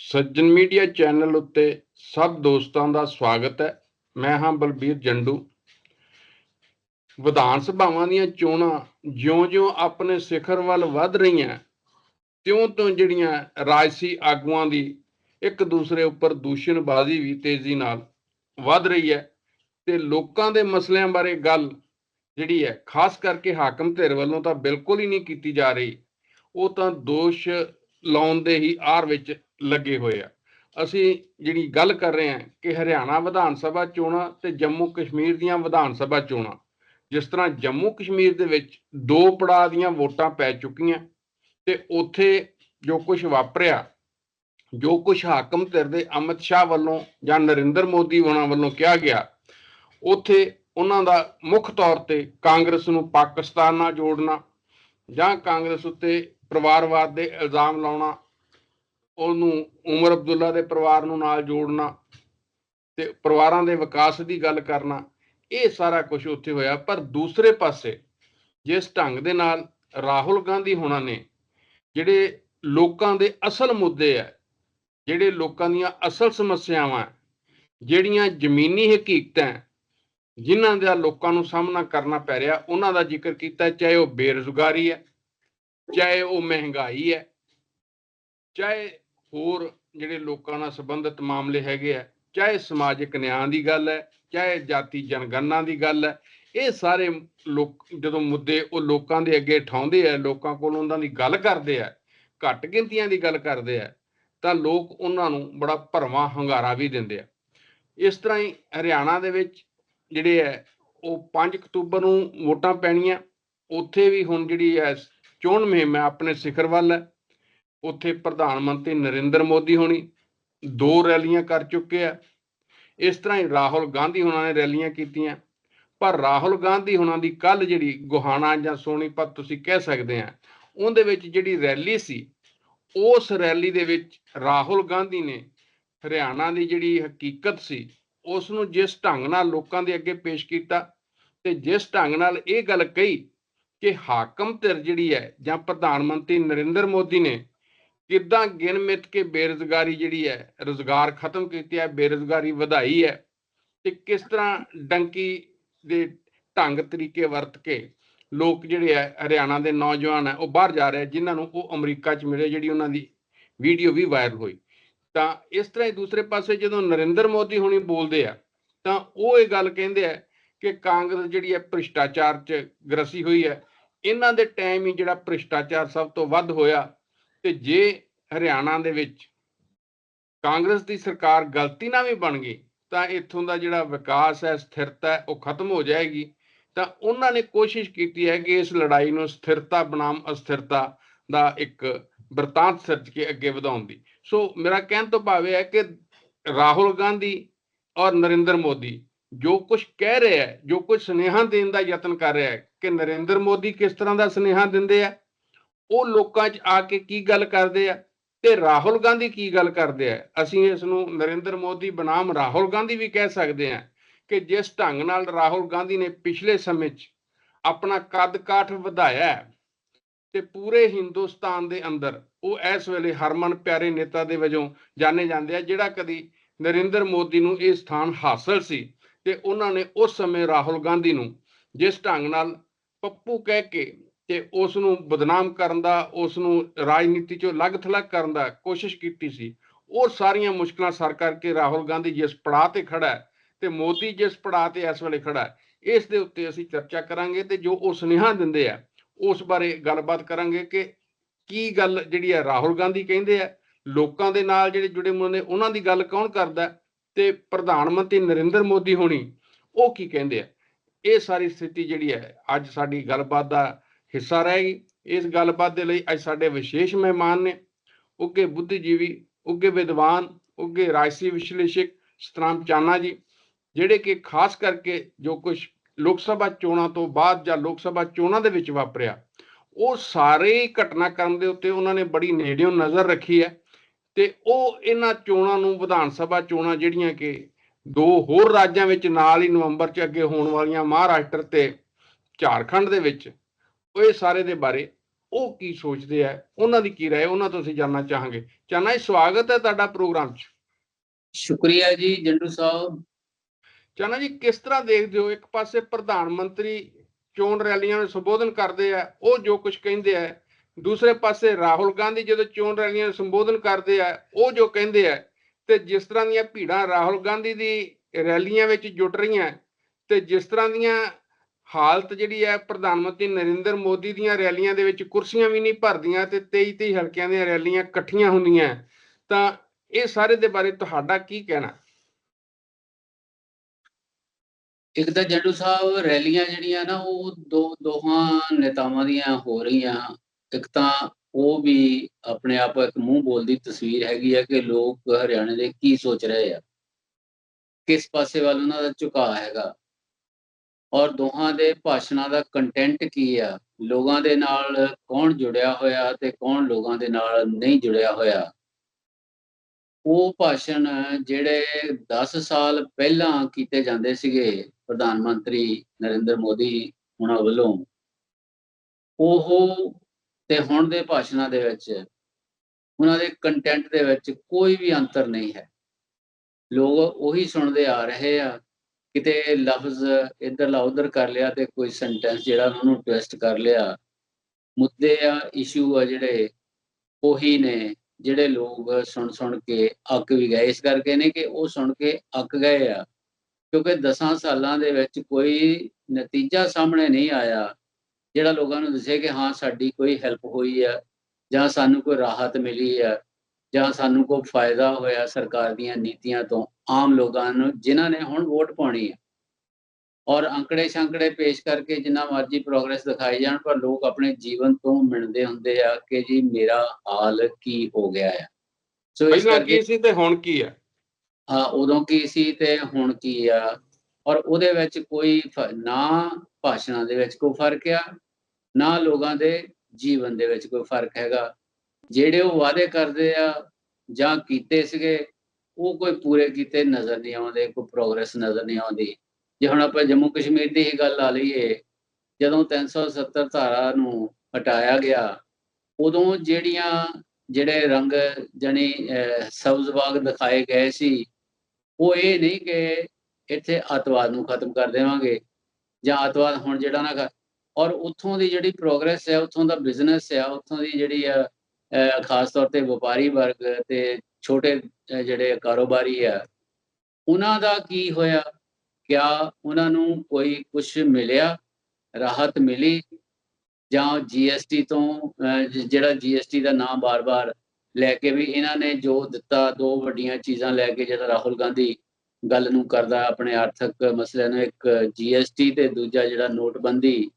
ਸੱਜਣ media channel ਉੱਤੇ ਸਭ ਦੋਸਤਾਂ ਦਾ ਸਵਾਗਤ ਹੈ। ਮੈਂ ਹਾਂ ਬਲਬੀਰ ਜੰਡੂ। ਵਿਧਾਨ ਸਭਾਵਾਂ ਦੀਆਂ ਚੋਣਾਂ ਜਿਉਂ-ਜਿਉਂ ਆਪਣੇ ਸਿਖਰ ਵੱਲ ਵੱਧ ਰਹੀਆਂ, ਤਿਉਂ-ਤਿਉਂ ਜਿਹੜੀਆਂ ਰਾਜਸੀ ਆਗੂਆਂ ਦੀ ਇੱਕ ਦੂਸਰੇ ਉੱਪਰ ਦੂਸ਼ਣਬਾਜ਼ੀ ਵੀ ਤੇਜ਼ੀ ਨਾਲ ਵੱਧ ਰਹੀ ਹੈ ਤੇ ਲੋਕਾਂ ਦੇ ਮਸਲਿਆਂ ਬਾਰੇ ਗੱਲ ਜਿਹੜੀ ਹੈ, ਖਾਸ ਕਰਕੇ ਹਾਕਮ ਧਿਰ ਵੱਲੋਂ ਤਾਂ ਬਿਲਕੁਲ ਹੀ ਨਹੀਂ ਕੀਤੀ ਜਾ ਰਹੀ। ਉਹ ਤਾਂ ਦੋਸ਼ ਲਾਉਣ ਦੇ ਹੀ ਆਰ ਵਿੱਚ ਲੱਗੇ ਹੋਏ ਆ। ਅਸੀਂ ਜਿਹੜੀ ਗੱਲ ਕਰ ਰਹੇ ਹਾਂ ਕਿ ਹਰਿਆਣਾ ਵਿਧਾਨ ਸਭਾ ਚੋਣਾਂ ਤੇ ਜੰਮੂ ਕਸ਼ਮੀਰ ਦੀਆਂ ਵਿਧਾਨ ਸਭਾ ਚੋਣਾਂ, ਜਿਸ ਤਰ੍ਹਾਂ ਜੰਮੂ ਕਸ਼ਮੀਰ ਦੇ ਵਿੱਚ ਦੋ ਪੜਾਅ ਦੀਆਂ ਵੋਟਾਂ ਪੈ ਚੁੱਕੀਆਂ ਤੇ ਉੱਥੇ ਜੋ ਕੁਝ ਵਾਪਰਿਆ, ਜੋ ਕੁਝ ਹਾਕਮ ਧਿਰ ਦੇ ਅਮਿਤ ਸ਼ਾਹ ਵੱਲੋਂ ਜਾਂ ਨਰਿੰਦਰ ਮੋਦੀ ਹੋਣਾ ਵੱਲੋਂ ਕਿਹਾ ਗਿਆ, ਉੱਥੇ ਉਹਨਾਂ ਦਾ ਮੁੱਖ ਤੌਰ ਤੇ ਕਾਂਗਰਸ ਨੂੰ ਪਾਕਿਸਤਾਨ ਨਾਲ ਜੋੜਨਾ ਜਾਂ ਕਾਂਗਰਸ ਉੱਤੇ ਪਰਿਵਾਰਵਾਦ ਦੇ ਇਲਜ਼ਾਮ ਲਾਉਣਾ ਉਹਨੂੰ ਉਮਰ ਅਬਦੁੱਲਾ ਦੇ ਪਰਿਵਾਰ ਨੂੰ ਨਾਲ ਜੋੜਨਾ ਤੇ ਪਰਿਵਾਰਾਂ ਦੇ ਵਿਕਾਸ ਦੀ ਗੱਲ ਕਰਨਾ ਇਹ ਸਾਰਾ ਕੁਝ ਉੱਥੇ ਹੋਇਆ। ਪਰ ਦੂਸਰੇ ਪਾਸੇ ਜਿਸ ਢੰਗ ਦੇ ਨਾਲ ਰਾਹੁਲ ਗਾਂਧੀ ਹੋਣਾ ਨੇ ਜਿਹੜੇ ਲੋਕਾਂ ਦੇ ਅਸਲ ਮੁੱਦੇ ਆ ਜਿਹੜੇ ਲੋਕਾਂ ਦੀਆਂ ਅਸਲ ਸਮੱਸਿਆਵਾਂ ਜਿਹੜੀਆਂ ਜ਼ਮੀਨੀ ਹਕੀਕਤਾਂ ਹੈ, ਜਿਨ੍ਹਾਂ ਦਾ ਲੋਕਾਂ ਨੂੰ ਸਾਹਮਣਾ ਕਰਨਾ ਪੈ ਰਿਹਾ ਉਹਨਾਂ ਦਾ ਜ਼ਿਕਰ ਕੀਤਾ ਚਾਹੇ ਉਹ ਬੇਰੁਜ਼ਗਾਰੀ ਹੈ ਚਾਹੇ ਉਹ ਮਹਿੰਗਾਈ ਹੈ ਚਾਹੇ ਹੋਰ ਜਿਹੜੇ ਲੋਕਾਂ ਨਾਲ ਸੰਬੰਧਿਤ ਮਾਮਲੇ ਹੈਗੇ ਆ, ਚਾਹੇ ਸਮਾਜਿਕ ਨਿਆਂ ਦੀ ਗੱਲ ਹੈ, ਚਾਹੇ ਜਾਤੀ ਜਨਗਣਨਾ ਦੀ ਗੱਲ ਹੈ, ਇਹ ਸਾਰੇ ਲੋਕ, ਜਦੋਂ ਮੁੱਦੇ ਉਹ ਲੋਕਾਂ ਦੇ ਅੱਗੇ ਠਾਉਂਦੇ ਆ, ਲੋਕਾਂ ਕੋਲ ਉਹਨਾਂ ਦੀ ਗੱਲ ਕਰਦੇ ਆ, ਘੱਟ ਗਿਣਤੀਆਂ ਦੀ ਗੱਲ ਕਰਦੇ ਆ, ਤਾਂ ਲੋਕ ਉਹਨਾਂ ਨੂੰ ਬੜਾ ਭਰਵਾਂ ਹੰਗਾਰਾ ਵੀ ਦਿੰਦੇ ਆ। ਇਸ ਤਰ੍ਹਾਂ ਹੀ ਹਰਿਆਣਾ ਦੇ ਵਿੱਚ ਜਿਹੜੇ ਹੈ, ਉਹ 5 ਅਕਤੂਬਰ ਨੂੰ ਵੋਟਾਂ ਪੈਣੀਆਂ, ਉੱਥੇ ਵੀ ਹੁਣ ਜਿਹੜੀ ਹੈ, ਚੋਣ ਮੁਹਿੰਮ ਹੈ, ਆਪਣੇ ਸਿਖਰ ਵੱਲ ਹੈ ਉੱਥੇ ਪ੍ਰਧਾਨ ਮੰਤਰੀ ਨਰਿੰਦਰ ਮੋਦੀ ਹੋਣੀ ਦੋ ਰੈਲੀਆਂ ਕਰ ਚੁੱਕੇ ਆ। ਇਸ ਤਰ੍ਹਾਂ ਹੀ ਰਾਹੁਲ ਗਾਂਧੀ ਹੁਣਾਂ ਨੇ ਰੈਲੀਆਂ ਕੀਤੀਆਂ। ਪਰ ਰਾਹੁਲ ਗਾਂਧੀ ਹੁਣਾਂ ਦੀ ਕੱਲ ਜਿਹੜੀ ਗੁਹਾਣਾ ਜਾਂ ਸੋਨੀਪਤ ਤੁਸੀਂ ਕਹਿ ਸਕਦੇ ਆ, ਉਹਦੇ ਵਿੱਚ ਜਿਹੜੀ ਰੈਲੀ ਸੀ, ਉਸ ਰੈਲੀ ਦੇ ਵਿੱਚ ਰਾਹੁਲ ਗਾਂਧੀ ਨੇ ਹਰਿਆਣਾ ਦੀ ਜਿਹੜੀ ਹਕੀਕਤ ਸੀ ਉਸ ਨੂੰ ਜਿਸ ਢੰਗ ਨਾਲ ਲੋਕਾਂ ਦੇ ਅੱਗੇ ਪੇਸ਼ ਕੀਤਾ ਤੇ ਜਿਸ ਢੰਗ ਨਾਲ ਇਹ ਗੱਲ ਕਹੀ ਕਿ ਹਾਕਮ ਧਿਰ ਜਿਹੜੀ ਹੈ ਜਾਂ ਪ੍ਰਧਾਨ ਮੰਤਰੀ ਨਰਿੰਦਰ ਮੋਦੀ ਨੇ ਕਿੱਦਾਂ ਗਿਣ ਮਿੱਥ ਕੇ ਬੇਰੁਜ਼ਗਾਰੀ ਜਿਹੜੀ ਹੈ, ਰੁਜ਼ਗਾਰ ਖਤਮ ਕੀਤੀ ਹੈ, ਬੇਰੁਜ਼ਗਾਰੀ ਵਧਾਈ ਹੈ, ਤੇ ਕਿਸ ਤਰ੍ਹਾਂ ਡੰਕੀ ਦੇ ਢੰਗ ਤਰੀਕੇ ਵਰਤ ਕੇ ਲੋਕ ਜਿਹੜੇ ਹੈ, ਹਰਿਆਣਾ ਦੇ ਨੌਜਵਾਨ ਹੈ, ਉਹ ਬਾਹਰ ਜਾ ਰਹੇ ਜਿਨ੍ਹਾਂ ਨੂੰ ਉਹ ਅਮਰੀਕਾ 'ਚ ਮਿਲੇ, ਜਿਹੜੀ ਉਹਨਾਂ ਦੀ ਵੀਡੀਓ ਵੀ ਵਾਇਰਲ ਹੋਈ। ਤਾਂ ਇਸ ਤਰ੍ਹਾਂ ਹੀ ਦੂਸਰੇ ਪਾਸੇ ਜਦੋਂ ਨਰਿੰਦਰ ਮੋਦੀ ਹੁਣੀ ਬੋਲਦੇ ਆ, ਤਾਂ ਉਹ ਇਹ ਗੱਲ ਕਹਿੰਦੇ ਆ ਕਿ ਕਾਂਗਰਸ ਜਿਹੜੀ ਹੈ, ਭ੍ਰਿਸ਼ਟਾਚਾਰ 'ਚ ਗ੍ਰਸੀ ਹੋਈ ਹੈ। ਇਹਨਾਂ ਦੇ ਟਾਈਮ ਹੀ ਜਿਹੜਾ ਭ੍ਰਿਸ਼ਟਾਚਾਰ ਸਭ ਤੋਂ ਵੱਧ ਹੋਇਆ ਤੇ ਜੇ ਹਰਿਆਣਾ ਦੇ ਵਿੱਚ ਕਾਂਗਰਸ ਦੀ ਸਰਕਾਰ ਗਲਤੀ ਨਾਲ ਵੀ ਬਣ ਗਈ, ਤਾਂ ਇੱਥੋਂ ਦਾ ਜਿਹੜਾ ਵਿਕਾਸ ਹੈ, ਸਥਿਰਤਾ ਹੈ, ਉਹ ਖਤਮ ਹੋ ਜਾਏਗੀ। ਤਾਂ ਉਹਨਾਂ ਨੇ ਕੋਸ਼ਿਸ਼ ਕੀਤੀ ਹੈ ਕਿ ਇਸ ਲੜਾਈ ਨੂੰ ਸਥਿਰਤਾ ਬਨਾਮ ਅਸਥਿਰਤਾ ਦਾ ਇੱਕ ਵਰਤਾਂਤ ਸਿਰਜ ਕੇ ਅੱਗੇ ਵਧਾਉਣ ਦੀ। ਸੋ ਮੇਰਾ ਕਹਿਣ ਤੋਂ ਭਾਵ ਇਹ ਹੈ ਕਿ ਰਾਹੁਲ ਗਾਂਧੀ ਔਰ ਨਰਿੰਦਰ ਮੋਦੀ ਜੋ ਕੁਝ ਕਹਿ ਰਿਹਾ ਹੈ, ਜੋ ਕੁਝ ਸੁਨੇਹਾ ਦੇਣ ਦਾ ਯਤਨ ਕਰ ਰਿਹਾ ਹੈ, ਕਿ ਨਰਿੰਦਰ ਮੋਦੀ ਕਿਸ ਤਰ੍ਹਾਂ ਦਾ ਸੁਨੇਹਾ ਦਿੰਦੇ ਆ ਉਹ ਲੋਕਾਂ 'ਚ ਆ ਕੇ ਕੀ ਗੱਲ ਕਰਦੇ ਆ? ਤੇ ਰਾਹੁਲ ਗਾਂਧੀ ਕੀ ਗੱਲ ਕਰਦੇ ਆ? ਅਸੀਂ ਇਸ ਨੂੰ ਨਰਿੰਦਰ ਮੋਦੀ ਬਨਾਮ ਰਾਹੁਲ ਗਾਂਧੀ ਵੀ ਕਹਿ ਸਕਦੇ ਆ ਕਿ ਜਿਸ ਢੰਗ ਨਾਲ ਰਾਹੁਲ ਗਾਂਧੀ ਨੇ ਪਿਛਲੇ ਸਮੇਂ 'ਚ ਆਪਣਾ ਕੱਦ ਕਾਠ ਵਧਾਇਆ ਤੇ ਪੂਰੇ ਹਿੰਦੁਸਤਾਨ ਦੇ ਅੰਦਰ ਉਹ ਇਸ ਵੇਲੇ ਹਰਮਨ ਪਿਆਰੇ ਨੇਤਾ ਦੇ ਵਜੋਂ ਜਾਣੇ ਜਾਂਦੇ ਆ, ਜਿਹੜਾ ਕਦੀ ਨਰਿੰਦਰ ਮੋਦੀ ਨੂੰ ਇਹ ਸਥਾਨ ਹਾਸਲ ਸੀ ਤੇ ਉਹਨਾਂ ਨੇ ਉਸ ਸਮੇਂ ਰਾਹੁਲ ਗਾਂਧੀ ਨੂੰ ਜਿਸ ਢੰਗ ਨਾਲ ਪੱਪੂ ਕਹਿ ਕੇ ਤੇ ਉਸ ਨੂੰ ਬਦਨਾਮ ਕਰਨ ਦਾ ਉਸ ਨੂੰ ਰਾਜਨੀਤੀ ਚੋਂ ਅਲੱਗ ਥਲੱਗ ਕਰਨ ਦਾ ਕੋਸ਼ਿਸ਼ ਕੀਤੀ ਸੀ ਉਹ ਸਾਰੀਆਂ ਮੁਸ਼ਕਲਾਂ ਸਰ ਕਰਕੇ ਰਾਹੁਲ ਗਾਂਧੀ ਜਿਸ ਪੜਾਅ ਤੇ ਖੜਾ ਹੈ ਤੇ ਮੋਦੀ ਜਿਸ ਪੜਾਅ ਤੇ ਇਸ ਵੇਲੇ ਖੜਾ ਹੈ, ਇਸ ਦੇ ਉੱਤੇ ਅਸੀਂ ਚਰਚਾ ਕਰਾਂਗੇ ਤੇ ਜੋ ਉਹ ਸੁਨੇਹਾ ਦਿੰਦੇ ਆ, ਉਸ ਬਾਰੇ ਗੱਲਬਾਤ ਕਰਾਂਗੇ ਕਿ ਕੀ ਗੱਲ ਜਿਹੜੀ ਹੈ ਰਾਹੁਲ ਗਾਂਧੀ ਕਹਿੰਦੇ ਆ, ਲੋਕਾਂ ਦੇ ਨਾਲ ਜਿਹੜੇ ਜੁੜੇ ਹੋਏ ਨੇ, ਉਹਨਾਂ ਦੀ ਗੱਲ ਕੌਣ ਕਰਦਾ ਹੈ? ਤੇ ਪ੍ਰਧਾਨ ਮੰਤਰੀ ਨਰਿੰਦਰ ਮੋਦੀ ਹੋਣੀ, ਉਹ ਕੀ ਕਹਿੰਦੇ ਆ ਇਹ ਸਾਰੀ ਸਥਿਤੀ ਜਿਹੜੀ ਹੈ, ਅੱਜ ਸਾਡੀ ਗੱਲਬਾਤ ਦਾ ਹਿੱਸਾ ਰਹੇਗੀ ਇਸ ਗੱਲਬਾਤ ਦੇ ਲਈ ਅੱਜ ਸਾਡੇ ਵਿਸ਼ੇਸ਼ ਮਹਿਮਾਨ ਨੇ। ਉੱਗੇ ਬੁੱਧੀਜੀਵੀ ਉੱਗੇ ਵਿਦਵਾਨ ਉੱਗੇ ਰਾਜਸੀ ਵਿਸ਼ਲੇਸ਼ਕ ਸਤਨਾਮ ਚਾਨਾ ਜੀ, ਜਿਹੜੇ ਕਿ ਖਾਸ ਕਰਕੇ ਜੋ ਕੁਝ ਲੋਕ ਸਭਾ ਚੋਣਾਂ ਤੋਂ ਬਾਅਦ ਜਾਂ ਲੋਕ ਸਭਾ ਚੋਣਾਂ ਦੇ ਵਿੱਚ ਵਾਪਰਿਆ, ਉਹ ਸਾਰੇ ਹੀ ਘਟਨਾਕ੍ਰਮ ਦੇ ਉੱਤੇ ਉਹਨਾਂ ਨੇ ਬੜੀ ਨੇੜਿਓਂ ਨਜ਼ਰ ਰੱਖੀ ਹੈ ਤੇ ਉਹ ਇਹਨਾਂ ਚੋਣਾਂ ਨੂੰ ਵਿਧਾਨ ਸਭਾ ਚੋਣਾਂ ਜਿਹੜੀਆਂ ਕਿ ਦੋ ਹੋਰ ਰਾਜਾਂ ਵਿੱਚ ਨਾਲ ਹੀ ਨਵੰਬਰ 'ਚ ਅੱਗੇ ਹੋਣ ਵਾਲੀਆਂ ਮਹਾਰਾਸ਼ਟਰ ਤੇ ਝਾਰਖੰਡ ਦੇ ਵਿੱਚ ਉਹ ਇਹ ਸਾਰੇ ਦੇ ਬਾਰੇ ਉਹ ਕੀ ਸੋਚਦੇ ਆ ਉਹਨਾਂ ਦੀ ਕੀ ਰਾਏ ਉਹਨਾਂ ਤੋਂ ਅਸੀਂ ਜਾਨਣਾ ਚਾਹਾਂਗੇ। ਚਾਹਨਾ ਜੀ ਸਵਾਗਤ ਹੈ ਤੁਹਾਡਾ ਪ੍ਰੋਗਰਾਮ 'ਚ। ਸ਼ੁਕਰੀਆ ਜੀ ਜੰਡੂ ਸਾਹਿਬ। ਚਾਹਨਾ ਜੀ ਕਿਸ ਤਰ੍ਹਾਂ ਦੇਖਦੇ ਹੋ ਇੱਕ ਪਾਸੇ ਪ੍ਰਧਾਨ ਮੰਤਰੀ ਚੋਣ ਰੈਲੀਆਂ ਨੂੰ ਸੰਬੋਧਨ ਕਰਦੇ ਆ ਉਹ ਜੋ ਕੁਝ ਕਹਿੰਦੇ ਆ ਦੂਸਰੇ ਪਾਸੇ ਰਾਹੁਲ ਗਾਂਧੀ ਜਦੋਂ ਚੋਣ ਰੈਲੀਆਂ ਨੂੰ ਸੰਬੋਧਨ ਕਰਦੇ ਆ ਉਹ ਜੋ ਕਹਿੰਦੇ ਆ ਤੇ ਜਿਸ ਤਰ੍ਹਾਂ ਦੀਆਂ ਭੀੜਾਂ ਰਾਹੁਲ ਗਾਂਧੀ ਦੀ ਰੈਲੀਆਂ ਵਿੱਚ ਜੁਟ ਰਹੀਆਂ ਤੇ ਜਿਸ ਤਰ੍ਹਾਂ ਦੀਆਂ ਹਾਲਤ ਜਿਹੜੀ ਹੈ ਪ੍ਰਧਾਨ ਮੰਤਰੀ ਨਰਿੰਦਰ ਮੋਦੀ ਦੀਆਂ ਰੈਲੀਆਂ ਦੇ ਵਿੱਚ ਕੁਰਸੀਆਂ ਵੀ ਨਹੀਂ ਭਰਦੀਆਂ ਤੇ 23 23 ਹਲਕਿਆਂ ਦੀਆਂ ਰੈਲੀਆਂ ਇਕੱਠੀਆਂ ਹੁੰਦੀਆਂ। ਤਾਂ ਇਹ ਸਾਰੇ ਦੇ ਬਾਰੇ ਤੁਹਾਡਾ ਕੀ ਕਹਿਣਾ? ਇੱਕ ਤਾਂ ਜੰਡੂ ਸਾਹਿਬ, ਰੈਲੀਆਂ ਜਿਹੜੀਆਂ ਨਾ, ਉਹ ਦੋ, ਦੋਹਾਂ ਨੇਤਾਵਾਂ ਦੀਆਂ ਹੋ ਰਹੀਆਂ। ਇੱਕ ਤਾਂ ਉਹ ਵੀ ਆਪਣੇ ਆਪ ਇੱਕ ਮੂੰਹ ਬੋਲਦੀ ਤਸਵੀਰ ਹੈਗੀ ਆ ਕਿ ਲੋਕ ਹਰਿਆਣੇ ਦੇ ਕੀ ਸੋਚ ਰਹੇ ਆ। ਕਿਸ ਪਾਸੇ ਵੱਲ ਉਹਨਾਂ ਦਾ ਝੁਕਾਅ ਹੈਗਾ। ਔਰ ਦੋਹਾਂ ਦੇ ਭਾਸ਼ਣਾਂ ਦਾ ਕੰਟੈਂਟ ਕੀ ਆ? ਲੋਕਾਂ ਦੇ ਨਾਲ ਕੌਣ ਜੁੜਿਆ ਹੋਇਆ ਤੇ ਕੌਣ ਲੋਕਾਂ ਦੇ ਨਾਲ ਨਹੀਂ ਜੁੜਿਆ ਹੋਇਆ? ਉਹ ਭਾਸ਼ਣ ਜਿਹੜੇ 10 ਸਾਲ ਪਹਿਲਾਂ ਕੀਤੇ ਜਾਂਦੇ ਸੀਗੇ ਪ੍ਰਧਾਨ ਮੰਤਰੀ ਨਰਿੰਦਰ ਮੋਦੀ ਉਹਨਾਂ ਵੱਲੋਂ, ਉਹ ਤੇ ਹੁਣ ਦੇ ਭਾਸ਼ਣਾਂ ਦੇ ਵਿੱਚ, ਉਹਨਾਂ ਦੇ ਕੰਟੈਂਟ ਦੇ ਵਿੱਚ ਕੋਈ ਵੀ ਅੰਤਰ ਨਹੀਂ ਹੈ। ਲੋਕ ਉਹੀ ਸੁਣਦੇ ਆ ਰਹੇ ਆ ਕਿਤੇ ਲਫ਼ਜ਼ ਇੱਧਰਲਾ ਉਧਰ ਕਰ ਲਿਆ ਤੇ ਕੋਈ ਸੈਂਟੈਂਸ ਜਿਹੜਾ ਉਹਨੂੰ ਟਵਿਸਟ ਕਰ ਲਿਆ, ਮੁੱਦੇ ਆ ਇਸ਼ੂ ਆ ਜਿਹੜੇ, ਉਹੀ ਨੇ ਜਿਹੜੇ ਲੋਕ ਸੁਣ ਸੁਣ ਕੇ ਅੱਕ ਵੀ ਗਏ। ਇਸ ਕਰਕੇ ਨੇ ਕਿ ਉਹ ਸੁਣ ਕੇ ਅੱਕ ਗਏ ਆ, ਕਿਉਂਕਿ 10 ਸਾਲਾਂ ਦੇ ਵਿੱਚ ਕੋਈ ਨਤੀਜਾ ਸਾਹਮਣੇ ਨਹੀਂ ਆਇਆ, ਜਿਹੜਾ ਲੋਕਾਂ ਨੂੰ ਦੱਸੇ ਕਿ ਹਾਂ, ਸਾਡੀ ਕੋਈ ਹੈਲਪ ਹੋਈ ਆ ਜਾਂ ਸਾਨੂੰ ਕੋਈ ਰਾਹਤ ਮਿਲੀ ਆ। ਜਾਂ ਸਾਨੂੰ ਕੋਈ ਫਾਇਦਾ ਹੋਇਆ ਸਰਕਾਰ ਦੀਆਂ ਨੀਤੀਆਂ ਤੋਂ ਆਮ ਲੋਕਾਂ ਨੂੰ ਜਿਨ੍ਹਾਂ ਨੇ ਹੁਣ ਵੋਟ ਪਾਉਣੀ ਹੈ। ਔਰ ਅੰਕੜੇ ਸ਼ੰਕੜੇ ਪੇਸ਼ ਕਰਕੇ ਜਿੰਨਾ ਮਰਜ਼ੀ ਪ੍ਰੋਗਰੈਸ ਦਿਖਾਈ ਜਾਣ ਪਰ ਲੋਕ ਆਪਣੇ ਜੀਵਨ ਤੋਂ ਮਿਣਦੇ ਹੁੰਦੇ ਆ ਕਿ ਜੀ ਮੇਰਾ ਹਾਲ ਕੀ ਹੋ ਗਿਆ ਆ ਸੋ ਇਸ ਕਰਕੇ ਕੀ ਸੀ ਤੇ ਹੁਣ ਕੀ ਹੈ? ਹਾਂ ਉਦੋਂ ਕੀ ਸੀ ਤੇ ਹੁਣ ਕੀ ਆ। ਔਰ ਉਹਦੇ ਵਿੱਚ ਕੋਈ ਨਾ ਭਾਸ਼ਣਾਂ ਦੇ ਵਿੱਚ ਕੋਈ ਫ਼ਰਕ ਆ ਨਾ ਲੋਕਾਂ ਦੇ ਜੀਵਨ ਦੇ ਵਿੱਚ ਕੋਈ ਫ਼ਰਕ ਹੈਗਾ। ਜਿਹੜੇ ਉਹ ਵਾਅਦੇ ਕਰਦੇ ਆ ਜਾਂ ਕੀਤੇ ਸੀਗੇ, ਉਹ ਕੋਈ ਪੂਰੇ ਕੀਤੇ ਨਜ਼ਰ ਨਹੀਂ ਆਉਂਦੇ, ਕੋਈ ਪ੍ਰੋਗਰੈਸ ਨਜ਼ਰ ਨਹੀਂ ਆਉਂਦੀ। ਜੇ ਹੁਣ ਆਪਾਂ ਜੰਮੂ ਕਸ਼ਮੀਰ ਦੀ ਹੀ ਗੱਲ ਲਾ ਲਈਏ, ਜਦੋਂ 370 ਧਾਰਾ ਨੂੰ ਹਟਾਇਆ ਗਿਆ, ਉਦੋਂ ਜਿਹੜੀਆਂ ਜਿਹੜੇ ਰੰਗ ਜਣੀ ਸਬਜ਼ ਬਾਗ ਦਿਖਾਏ ਗਏ ਸੀ, ਉਹ ਇਹ ਨਹੀਂ ਕਿ ਇੱਥੇ ਅੱਤਵਾਦ ਨੂੰ ਖਤਮ ਕਰ ਦੇਵਾਂਗੇ ਜਾਂ ਅੱਤਵਾਦ ਹੁਣ ਜਿਹੜਾ ਨਾ ਔਰ ਉੱਥੋਂ ਦੀ ਜਿਹੜੀ ਪ੍ਰੋਗਰੈਸ ਹੈ, ਉੱਥੋਂ ਦਾ ਬਿਜ਼ਨਸ ਹੈ, ਉੱਥੋਂ ਦੀ ਜਿਹੜੀ ਆ ਖਾਸ ਤੌਰ ਤੇ ਵਪਾਰੀ ਵਰਗ ਤੇ ਛੋਟੇ ਜਿਹੜੇ ਕਾਰੋਬਾਰੀ ਆ ਉਹਨਾਂ ਦਾ ਕੀ ਹੋਇਆ? ਕਿਆ ਉਹਨਾਂ ਨੂੰ ਕੋਈ ਕੁਝ ਮਿਲਿਆ? ਰਾਹਤ ਮਿਲੀ? ਜਾਂ ਜੀਐਸਟੀ ਤੋਂ ਅਹ, ਜ- ਜਿਹੜਾ ਜੀਐਸਟੀ ਦਾ ਨਾਮ ਬਾਰ-ਬਾਰ ਲੈ ਕੇ ਵੀ ਇਹਨਾਂ ਨੇ ਜੋ ਦਿੱਤਾ ਦੋ ਵੱਡੀਆਂ ਚੀਜ਼ਾਂ ਲੈ ਕੇ ਜਿਹੜਾ ਰਾਹੁਲ ਗਾਂਧੀ ਗੱਲ ਨੂੰ ਕਰਦਾ ਆਪਣੇ ਆਰਥਿਕ ਮਸਲਿਆਂ ਨੂੰ ਇੱਕ ਜੀਐਸਟੀ ਤੇ ਦੂਜਾ ਜਿਹੜਾ ਨੋਟਬੰਦੀ